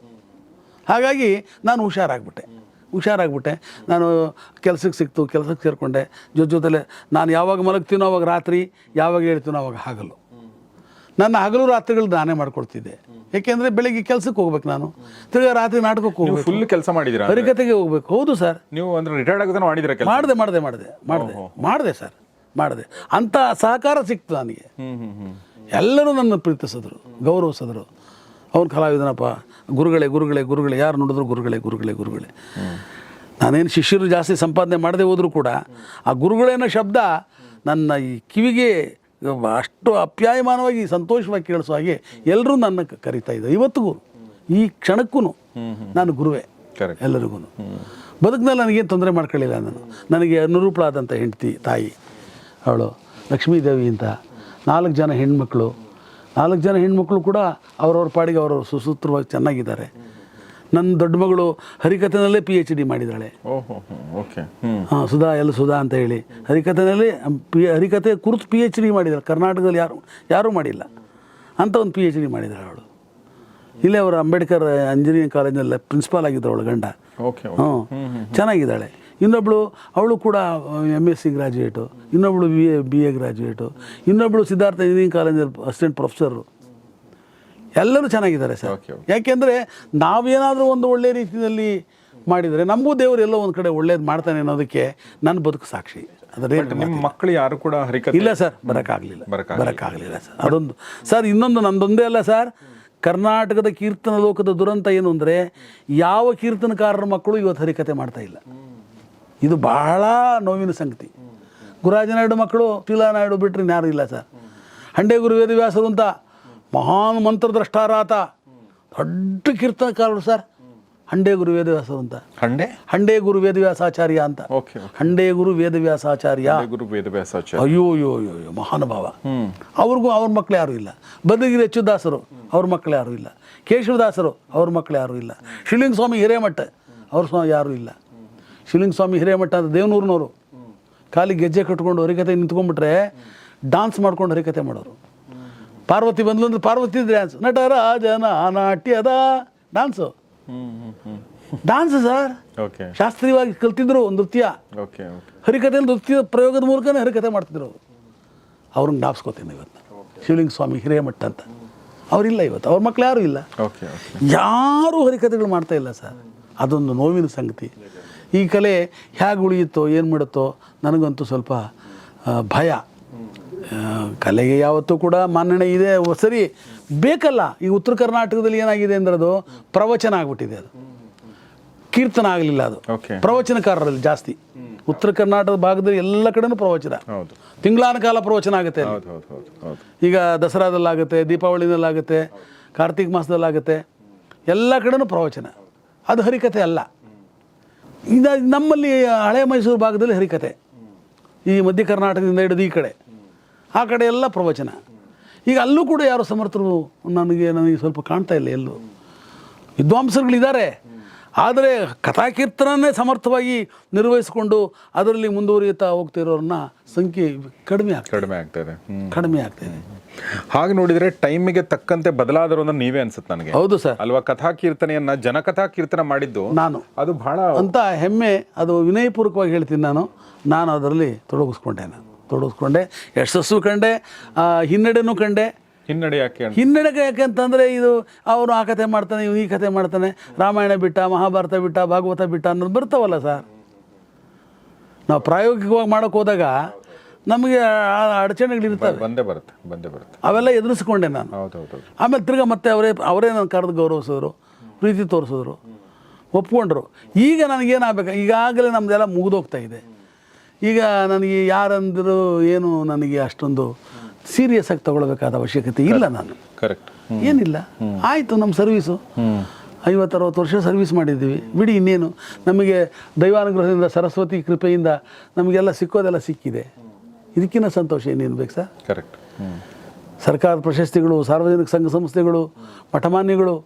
ಹಾಗಾಗಿ ನಾನು ಹುಷಾರಾಗ್ಬಿಟ್ಟೆ. ಹುಷಾರಾಗ್ಬಿಟ್ಟೆ. ನಾನು ಕೆಲಸಕ್ಕೆ ಸಿಕ್ತು ಕೆಲಸಕ್ಕೆ ಸೇರಿಕೊಂಡೆ. ಜೊತೆ ಜೊತೆಲೆ ನಾನು ಯಾವಾಗ ಮಲಗ್ತೀನೋ ಅವಾಗ ರಾತ್ರಿ ಯಾವಾಗ ಹೇಳ್ತೀನೋ ಅವಾಗ ಹಗಲು. ನನ್ನ ಹಗಲು ರಾತ್ರಿಗಳು ನಾನೇ ಮಾಡ್ಕೊಡ್ತಿದ್ದೆ. ಏಕೆಂದರೆ ಬೆಳಿಗ್ಗೆ ಕೆಲಸಕ್ಕೆ ಹೋಗ್ಬೇಕು ನಾನು. ತಿರ್ಗಾ ರಾತ್ರಿ ನಾಟಕಕ್ಕೆ ಹೋಗ್ಬೇಕು. ಫುಲ್ ಕೆಲಸ ಮಾಡಿದ್ರೆ ಹರಿಕತೆಗೆ ಹೋಗ್ಬೇಕು. ಹೌದು ಸರ್. ನೀವು ಅಂದರೆ ರಿಟೈರ್ಡ್ ಆಗೋದನ್ನ ಮಾಡಿದ್ರೆ ಕೆಲಸ? ಮಾಡಿದೆ ಮಾಡಿದೆ ಮಾಡಿದೆ ಮಾಡಿದೆ. ಮಾಡಿದೆ ಸರ್. ಮಾಡಿದೆ. ಅಂಥ ಸಹಕಾರ ಸಿಕ್ತು ನನಗೆ. ಎಲ್ಲರೂ ನನ್ನ ಪ್ರೀತಿಸಿದ್ರು ಗೌರವಿಸಿದ್ರು. ಅವ್ನು ಕಲಾವಿದನಪ್ಪ. ಗುರುಗಳೇ ಗುರುಗಳೇ ಗುರುಗಳೇ ಯಾರು ನೋಡಿದ್ರು ಗುರುಗಳೇ ಗುರುಗಳೇ ಗುರುಗಳೇ. ನಾನೇನು ಶಿಷ್ಯರು ಜಾಸ್ತಿ ಸಂಪಾದನೆ ಮಾಡದೆ ಹೋದರೂ ಕೂಡ ಆ ಗುರುಗಳೇನೋ ಶಬ್ದ ನನ್ನ ಈ ಕಿವಿಗೆ ಅಷ್ಟು ಅಪ್ಯಾಯಮಾನವಾಗಿ ಸಂತೋಷವಾಗಿ ಕೇಳಿಸೋ ಹಾಗೆ ಎಲ್ಲರೂ ನನ್ನ ಕರಿತಾ ಇದ್ದಾರೆ ಇವತ್ತಿಗೂ ಈ ಕ್ಷಣಕ್ಕೂ ನಾನು ಗುರುವೇ ಎಲ್ಲರಿಗೂ ಬದುಕಿನಲ್ಲಿ ನನಗೇನು ತೊಂದರೆ ಮಾಡ್ಕೊಳ್ಳಿಲ್ಲ ನಾನು. ನನಗೆ ಅನುರೂಪಳಾದಂಥ ಹೆಂಡತಿ ತಾಯಿ ಅವಳು ಲಕ್ಷ್ಮೀದೇವಿ ಅಂತ ನಾಲ್ಕು ಜನ ಹೆಣ್ಮಕ್ಳು ನಾಲ್ಕು ಜನ ಹೆಣ್ಮಕ್ಳು ಕೂಡ ಅವ್ರವ್ರ ಪಾಡಿಗೆ ಅವ್ರವ್ರ ಸುಸೂತ್ರವಾಗಿ ಚೆನ್ನಾಗಿದ್ದಾರೆ. ನನ್ನ ದೊಡ್ಡ ಮಗಳು ಹರಿಕಥೆನಲ್ಲೇ ಪಿ ಎಚ್ ಡಿ ಮಾಡಿದ್ದಾಳೆ. ಹಾಂ ಸುಧಾ ಎಲ್ಲ ಸುಧಾ ಅಂತ ಹೇಳಿ. ಹರಿಕಥೆನಲ್ಲಿ ಪಿ ಹರಿಕಥೆ ಕುರಿತು ಪಿ ಎಚ್ ಡಿ ಮಾಡಿದ್ದಾಳೆ. ಕರ್ನಾಟಕದಲ್ಲಿ ಯಾರು ಯಾರೂ ಮಾಡಿಲ್ಲ. ಅಂತ ಒಂದು ಪಿ ಎಚ್ ಡಿ ಮಾಡಿದ್ದಾಳೆ ಅವಳು. ಇಲ್ಲೇ ಅವರು ಅಂಬೇಡ್ಕರ್ ಇಂಜಿನಿಯರಿಂಗ್ ಕಾಲೇಜಿನಲ್ಲಿ ಪ್ರಿನ್ಸಿಪಾಲ್ ಆಗಿದ್ದರು ಅವಳು ಗಂಡ. ಓಕೆ ಹ್ಞೂ ಚೆನ್ನಾಗಿದ್ದಾಳೆ. ಇನ್ನೊಬ್ಬಳು ಅವಳು ಕೂಡ M S C graduate ಇನ್ನೊಬ್ಬಳು B A B A graduate ಇನ್ನೊಬ್ಬಳು Siddhartha engineering ಕಾಲೇಜಲ್ಲಿ ಅಸಿಸ್ಟೆಂಟ್ ಪ್ರೊಫೆಸರು ಎಲ್ಲರೂ ಚೆನ್ನಾಗಿದ್ದಾರೆ ಸರ್. ಯಾಕೆಂದರೆ ನಾವೇನಾದರೂ ಒಂದು ಒಳ್ಳೆ ರೀತಿಯಲ್ಲಿ ಮಾಡಿದರೆ ನಮಗೂ ದೇವರು ಎಲ್ಲೋ ಒಂದು ಕಡೆ ಒಳ್ಳೇದು ಮಾಡ್ತಾನೆ ಅನ್ನೋದಕ್ಕೆ ನನ್ನ ಬದುಕು ಸಾಕ್ಷಿ. ಅದರೇ ನಿಮ್ಮ ಮಕ್ಕಳು ಯಾರು ಕೂಡ ಹರಿಕತೆ ಇಲ್ಲ ಸರ್ ಬರೋಕ್ಕಾಗಲಿಲ್ಲ. ಬರಕ್ಕಾಗ್ಲಿಲ್ಲ. ಬರೋಕ್ಕಾಗಲಿಲ್ಲ ಸರ್. ಅದೊಂದು ಸರ್ ಇನ್ನೊಂದು ನಂದೊಂದೇ ಅಲ್ಲ ಸರ್. ಕರ್ನಾಟಕದ ಕೀರ್ತನ ಲೋಕದ ದುರಂತ ಏನು ಅಂದರೆ ಯಾವ ಕೀರ್ತನಕಾರರ ಮಕ್ಕಳು ಇವತ್ತು ಹರಿಕತೆ ಮಾಡ್ತಾ ಇಲ್ಲ. ಇದು ಬಹಳ ನೋವಿನ ಸಂಗತಿ. ಗುರಾಜನಾಯ್ಡು ಮಕ್ಕಳು ನಾಯ್ಡು ಬಿಟ್ಟರೆ ಯಾರು ಇಲ್ಲ ಸರ್. ಹಂಡೆ ಗುರು ವೇದವ್ಯಾಸರು ಅಂತ ಮಹಾನ್ ಮಂತ್ರದ್ರಷ್ಟಾರಾತ. ದೊಡ್ಡ ಕೀರ್ತನಕಾರರು ಸರ್. ಹಂಡೆ ಗುರು ವೇದವ್ಯಾಸರು ಅಂತ. ಹಂಡೆ? ಹಂಡೆ ಗುರು ವೇದವ್ಯಾಸಾಚಾರ್ಯ ಅಂತ. ಓಕೆ ಹಂಡೆ ಗುರು ವೇದವ್ಯಾಸಾಚಾರ್ಯ ಗುರು ವೇದವ್ಯಾಸಾಚಾರ್ಯ ಅಯ್ಯೋ ಅಯ್ಯೋ ಅಯ್ಯೋ ಅಯ್ಯೋ ಮಹಾನುಭಾವ ಅವ್ರಿಗೂ ಅವ್ರ ಮಕ್ಕಳು ಯಾರು ಇಲ್ಲ. ಬದಗಿರಿ ಹೆಚ್ಚುದಾಸರು ಅವ್ರ ಮಕ್ಕಳು ಯಾರು ಇಲ್ಲ. ಕೇಶವದಾಸರು ಅವ್ರ ಮಕ್ಕಳು ಯಾರು ಇಲ್ಲ. ಶಿವಲಿಂಗ ಸ್ವಾಮಿ ಹಿರೇಮಠ ಅವ್ರ ಸ್ವಾಮಿ ಯಾರು ಇಲ್ಲ. ಶಿವಲಿಂಗ ಸ್ವಾಮಿ ಹಿರೇಮಠ ಅಂತ ದೇವನೂರಿನವರು. ಖಾಲಿ ಗೆಜ್ಜೆ ಕಟ್ಕೊಂಡು ಹರಿಕತೆ ನಿಂತ್ಕೊಂಡ್ಬಿಟ್ರೆ ಡಾನ್ಸ್ ಮಾಡ್ಕೊಂಡು ಹರಿಕತೆ ಮಾಡೋರು. ಪಾರ್ವತಿ ಬಂದ್ಲು ಅಂದ್ರೆ ಪಾರ್ವತಿ ಡ್ಯಾನ್ಸ್ ನಟರಾಜನ ನಾಟ್ಯದ dance dance dance sir okay ಶಾಸ್ತ್ರೀಯವಾಗಿ ಕಲ್ತಿದ್ರು ನೃತ್ಯ. ಹರಿಕಥೆಯಲ್ಲಿ ನೃತ್ಯ ಪ್ರಯೋಗದ ಮೂಲಕನೇ ಹರಿಕತೆ ಮಾಡ್ತಿದ್ರು ಅವರು. ಅವ್ರನ್ನ ಡಾಪ್ಸ್ಕೋತೀನಿ ಇವತ್ತು. ಶಿವಲಿಂಗ ಸ್ವಾಮಿ ಹಿರೇಮಠ ಅಂತ. ಅವರಿಲ್ಲ ಇವತ್ತು. ಅವ್ರ ಮಕ್ಳು ಯಾರು ಇಲ್ಲ. ಯಾರೂ ಹರಿಕತೆಗಳು ಮಾಡ್ತಾ ಇಲ್ಲ ಸರ್ ಅದೊಂದು ನೋವಿನ ಸಂಗತಿ. ಈ ಕಲೆ ಹೇಗೆ ಉಳಿಯುತ್ತೋ ಏನು ಮಾಡುತ್ತೋ ನನಗಂತೂ ಸ್ವಲ್ಪ ಭಯ. ಕಲೆಗೆ ಯಾವತ್ತೂ ಕೂಡ ಮನ್ನಣೆ ಇದೆ. ಸರಿ ಬೇಕಲ್ಲ ಈ ಉತ್ತರ ಕರ್ನಾಟಕದಲ್ಲಿ ಏನಾಗಿದೆ ಅಂದ್ರೆ ಅದು ಪ್ರವಚನ ಆಗ್ಬಿಟ್ಟಿದೆ ಅದು. ಕೀರ್ತನ ಆಗಲಿಲ್ಲ ಅದು. ಪ್ರವಚನಕಾರರಲ್ಲಿ ಜಾಸ್ತಿ. ಉತ್ತರ ಕರ್ನಾಟಕದ ಭಾಗದಲ್ಲಿ ಎಲ್ಲ ಕಡೆನೂ ಪ್ರವಚನ. ತಿಂಗಳಾನ ಕಾಲ ಪ್ರವಚನ ಆಗುತ್ತೆ ಈಗ ದಸರಾದಲ್ಲಾಗುತ್ತೆ ದೀಪಾವಳಿನಲ್ಲಾಗುತ್ತೆ ಕಾರ್ತಿಕ ಮಾಸದಲ್ಲಾಗುತ್ತೆ ಎಲ್ಲ ಕಡೆನೂ ಪ್ರವಚನ. ಅದು ಹರಿಕತೆ ಅಲ್ಲ. ಇದು ನಮ್ಮಲ್ಲಿ ಹಳೆ ಮೈಸೂರು ಭಾಗದಲ್ಲಿ ಹರಿಕತೆ. ಈ ಮಧ್ಯ ಕರ್ನಾಟಕದಿಂದ ಹಿಡಿದು ಈ ಕಡೆ. ಆ ಕಡೆ ಎಲ್ಲ ಪ್ರವಚನ. ಈಗ ಅಲ್ಲೂ ಕೂಡ ಯಾರು ಸಮರ್ಥರು? ನನಗೆ ನನಗೆ ಸ್ವಲ್ಪ ಕಾಣ್ತಾ ಇಲ್ಲ ಎಲ್ಲೂ. ವಿದ್ವಾಂಸರುಗಳಿದ್ದಾರೆ. ಆದರೆ ಕಥಾಕೀರ್ತನನ್ನೇ ಸಮರ್ಥವಾಗಿ ನಿರ್ವಹಿಸಿಕೊಂಡು ಅದರಲ್ಲಿ ಮುಂದುವರಿಯುತ್ತಾ ಹೋಗ್ತಿರೋರನ್ನ ಸಂಖ್ಯೆ ಕಡಿಮೆ ಆಗ್ತದೆ. ಕಡಿಮೆ ಆಗ್ತಾ ಇದೆ. ಹ್ಮ್. ಕಡಿಮೆ ಆಗ್ತಾಯಿದೆ ಹಾಗೆ ನೋಡಿದ್ರೆ ಟೈಮಿಗೆ ತಕ್ಕಂತೆ ಬದಲಾದರು ಅಂದ್ರೆ ನೀವೇ ಅನ್ಸುತ್ತೆ ನನಗೆ. ಹೌದು ಸರ್. ಅಲ್ವಾ? ಕಥಾ ಕೀರ್ತನೆಯನ್ನ ಜನಕಥಾ ಕೀರ್ತನ ಮಾಡಿದ್ದು ನಾನು. ಅದು ಬಹಳ ಅಂತ ಹೆಮ್ಮೆ ಅದು ವಿನಯಪೂರ್ವಕವಾಗಿ ಹೇಳ್ತೀನಿ ನಾನು. ನಾನು ಅದರಲ್ಲಿ ತೊಡಗಿಸ್ಕೊಂಡೆ ನಾನು. ತೊಡಗಿಸ್ಕೊಂಡೆ ಯಶಸ್ಸು ಕಂಡೆ ಹಿನ್ನಡೆನೂ ಕಂಡೆ ಹಿನ್ನಡೆ ಯಾಕೆ ಅಂತ? ಹಿನ್ನಡೆಗೆ ಯಾಕೆ ಅಂತಂದ್ರೆ ಇದು ಅವನು ಆ ಕಥೆ ಮಾಡ್ತಾನೆ ಇವನು ಈ ಕಥೆ ಮಾಡ್ತಾನೆ. ರಾಮಾಯಣ ಬಿಟ್ಟ ಮಹಾಭಾರತ ಬಿಟ್ಟ ಭಾಗವತ ಬಿಟ್ಟ ಅನ್ನೋದು ಬರ್ತಾವಲ್ಲ ಸರ್. ನಾವು ಪ್ರಾಯೋಗಿಕವಾಗಿ ಮಾಡಕ್ ಹೋದಾಗ ನಮಗೆ ಅಡಚಣೆಗಳಿರ್ತವೆ ಬಂದೇ ಬರುತ್ತೆ ಬಂದೇ ಬರುತ್ತೆ. ಅವೆಲ್ಲ ಎದುರಿಸ್ಕೊಂಡೆ ನಾನು. ಆಮೇಲೆ ತಿರ್ಗಾ ಮತ್ತೆ ಅವರೇ ಅವರೇ ನನ್ನ ಕರೆದು ಗೌರವಿಸಿದ್ರು ಪ್ರೀತಿ ತೋರಿಸಿದ್ರು ಒಪ್ಕೊಂಡ್ರು. ಈಗ ನನಗೇನಾಗಬೇಕು ಈಗಾಗಲೇ ನಮ್ಮದೆಲ್ಲ ಮುಗಿದೋಗ್ತಾ ಇದೆ. ಈಗ ನನಗೆ ಯಾರಂದರೂ ಏನು ನನಗೆ ಅಷ್ಟೊಂದು ಸೀರಿಯಸ್ ಆಗಿ ತಗೊಳ್ಬೇಕಾದ ಅವಶ್ಯಕತೆ ಇಲ್ಲ ನಾನು. ಕರೆಕ್ಟ್ ಏನಿಲ್ಲ. ಆಯಿತು ನಮ್ಮ ಸರ್ವೀಸು ಐವತ್ತರವತ್ತು ವರ್ಷ ಸರ್ವಿಸ್ ಮಾಡಿದ್ದೀವಿ. ಬಿಡಿ ಇನ್ನೇನು? ನಮಗೆ ದೈವಾನುಗ್ರಹದಿಂದ ಸರಸ್ವತಿ ಕೃಪೆಯಿಂದ ನಮಗೆಲ್ಲ ಸಿಕ್ಕೋದೆಲ್ಲ ಸಿಕ್ಕಿದೆ. ಇದಕ್ಕಿಂತ ಸಂತೋಷ ಏನೇನು ಬೇಕು ಸರ್? ಕರೆಕ್ಟ್ ಸರ್ಕಾರದ ಪ್ರಶಸ್ತಿಗಳು ಸಾರ್ವಜನಿಕ ಸಂಘ ಸಂಸ್ಥೆಗಳು ಮಠಮಾನ್ಯಗಳು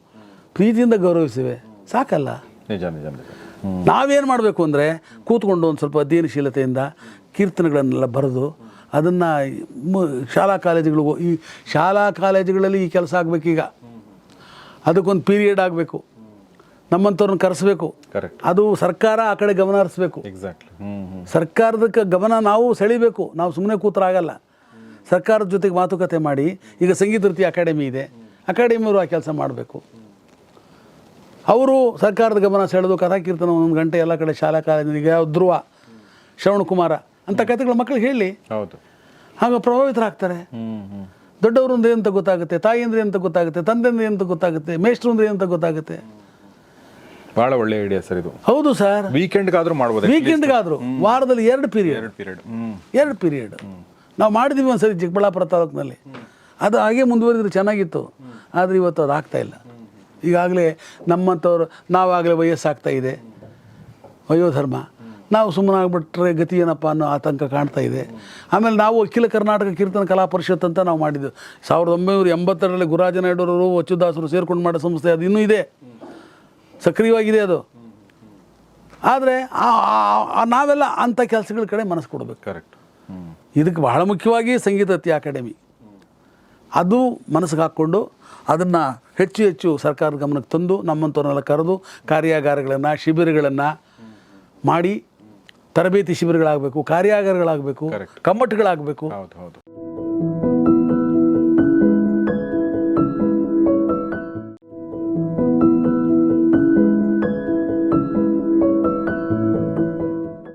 ಪ್ರೀತಿಯಿಂದ ಗೌರವಿಸಿವೆ. ಸಾಕಲ್ಲ? ನಿಜ ನಿಜ ನಾವೇನು ಮಾಡಬೇಕು ಅಂದರೆ ಕೂತ್ಕೊಂಡು ಒಂದು ಸ್ವಲ್ಪ ಅಧ್ಯಯನಶೀಲತೆಯಿಂದ ಕೀರ್ತನೆಗಳನ್ನೆಲ್ಲ ಬರೆದು ಅದನ್ನು ಶಾಲಾ ಕಾಲೇಜುಗಳಿಗೂ ಈ ಶಾಲಾ ಕಾಲೇಜುಗಳಲ್ಲಿ ಈ ಕೆಲಸ ಆಗಬೇಕೀಗ ಅದಕ್ಕೊಂದು ಪೀರಿಯಡ್ ಆಗಬೇಕು. ನಮ್ಮಂಥವ್ರನ್ನ ಕರೆಸಬೇಕು. ಕರೆಕ್ಟ್ ಅದು ಸರ್ಕಾರ ಆ ಕಡೆ ಗಮನ ಹರಿಸ್ಬೇಕು. ಸರ್ಕಾರದಕ್ಕೆ ಗಮನ ನಾವು ಸೆಳಿಬೇಕು. ನಾವು ಸುಮ್ಮನೆ ಕೂತರಾಗಲ್ಲ. ಸರ್ಕಾರದ ಜೊತೆಗೆ ಮಾತುಕತೆ ಮಾಡಿ. ಈಗ ಸಂಗೀತ ವೃತ್ತಿ ಅಕಾಡೆಮಿ ಇದೆ. ಅಕಾಡೆಮಿಯವರು ಆ ಕೆಲಸ ಮಾಡಬೇಕು. ಅವರು ಸರ್ಕಾರದ ಗಮನ ಸೆಳೆದು ಕಥಾಕೀರ್ತನ ಒಂದೊಂದು ಗಂಟೆ ಎಲ್ಲ ಕಡೆ ಶಾಲಾ ಕಾಲೇಜಿಗೆ ಧ್ರುವ ಶ್ರವಣಕುಮಾರ. ಅಂತ ಕಥೆಗಳು ಮಕ್ಕಳಿಗೆ ಹೇಳಿ. ಹೌದು. ಆಗ ಪ್ರಭಾವಿತರಾಗ್ತಾರೆ. ದೊಡ್ಡವರು ಅಂದ್ರೆ ಅಂತ ಗೊತ್ತಾಗುತ್ತೆ ತಾಯಿ ಅಂದ್ರೆ ಅಂತ ಗೊತ್ತಾಗುತ್ತೆ ತಂದೆ ಅಂದ್ರೆ ಅಂತ ಗೊತ್ತಾಗುತ್ತೆ ಮೇಷ್ಟ್ರು ಅಂದ್ರೆ ಅಂತ ಗೊತ್ತಾಗುತ್ತೆ. ಬಹಳ ಒಳ್ಳೆ ಐಡಿಯಾ ಸರ್ ಇದು. ಹೌದು ಸರ್ ವೀಕೆಂಡ್ಗಾದ್ರೂ ಮಾಡ್ಬೋದು ವೀಕೆಂಡ್ಗಾದ್ರೂ ವಾರದಲ್ಲಿ ಎರಡು ಪೀರಿಯಡ್ ಎರಡು ಪೀರಿಯಡ್ ಎರಡು ಪೀರಿಯಡ್ ನಾವು ಮಾಡಿದ್ವಿ ಒಂದ್ಸರಿ ಚಿಕ್ಕಬಳ್ಳಾಪುರ ತಾಲೂಕಿನಲ್ಲಿ. ಅದು ಹಾಗೆ ಮುಂದುವರಿದ್ರೆ ಚೆನ್ನಾಗಿತ್ತು. ಆದರೆ ಇವತ್ತು ಅದು ಆಗ್ತಾ ಇಲ್ಲ. ಈಗಾಗಲೇ ನಮ್ಮಂಥವ್ರು ನಾವಾಗಲೇ ವಯಸ್ಸಾಗ್ತಾ ಇದೆ. ವಯೋಧರ್ಮ ನಾವು ಸುಮ್ಮನಾಗ್ಬಿಟ್ರೆ ಗತಿ ಏನಪ್ಪ ಅನ್ನೋ ಆತಂಕ ಕಾಣ್ತಾ ಇದೆ. ಆಮೇಲೆ ನಾವು ಅಖಿಲ ಕರ್ನಾಟಕ ಕೀರ್ತನ ಕಲಾ ಪರಿಷತ್ ಅಂತ ನಾವು ಮಾಡಿದ್ದು ಸಾವಿರದ ಒಂಬೈನೂರ ಎಂಬತ್ತೆರಡರಲ್ಲಿ ಗುರುರಾಜ ವಚ್ಚುದಾಸರು ಸೇರ್ಕೊಂಡು ಮಾಡೋ ಸಂಸ್ಥೆ ಅದು ಇನ್ನೂ ಇದೆ. ಸಕ್ರಿಯವಾಗಿದೆ ಅದು. ಆದರೆ ನಾವೆಲ್ಲ ಅಂಥ ಕೆಲಸಗಳ ಕಡೆ ಮನಸ್ಸು ಕೊಡಬೇಕು. ಕರೆಕ್ಟ್ ಇದಕ್ಕೆ ಬಹಳ ಮುಖ್ಯವಾಗಿ ಸಂಗೀತ ನೃತ್ಯ ಅಕಾಡೆಮಿ. ಅದು ಮನಸ್ಸಿಗೆ ಹಾಕ್ಕೊಂಡು ಅದನ್ನು ಹೆಚ್ಚು ಹೆಚ್ಚು ಸರ್ಕಾರದ ಗಮನಕ್ಕೆ ತಂದು ನಮ್ಮಂಥವ್ರನ್ನೆಲ್ಲ ಕರೆದು ಕಾರ್ಯಾಗಾರಗಳನ್ನು ಶಿಬಿರಗಳನ್ನು ಮಾಡಿ ತರಬೇತಿ ಶಿಬಿರಗಳಾಗಬೇಕು ಕಾರ್ಯಾಗಾರಗಳಾಗಬೇಕು ಕಮ್ಮಟ್ಗಳಾಗಬೇಕು. ಹೌದು ಹೌದು.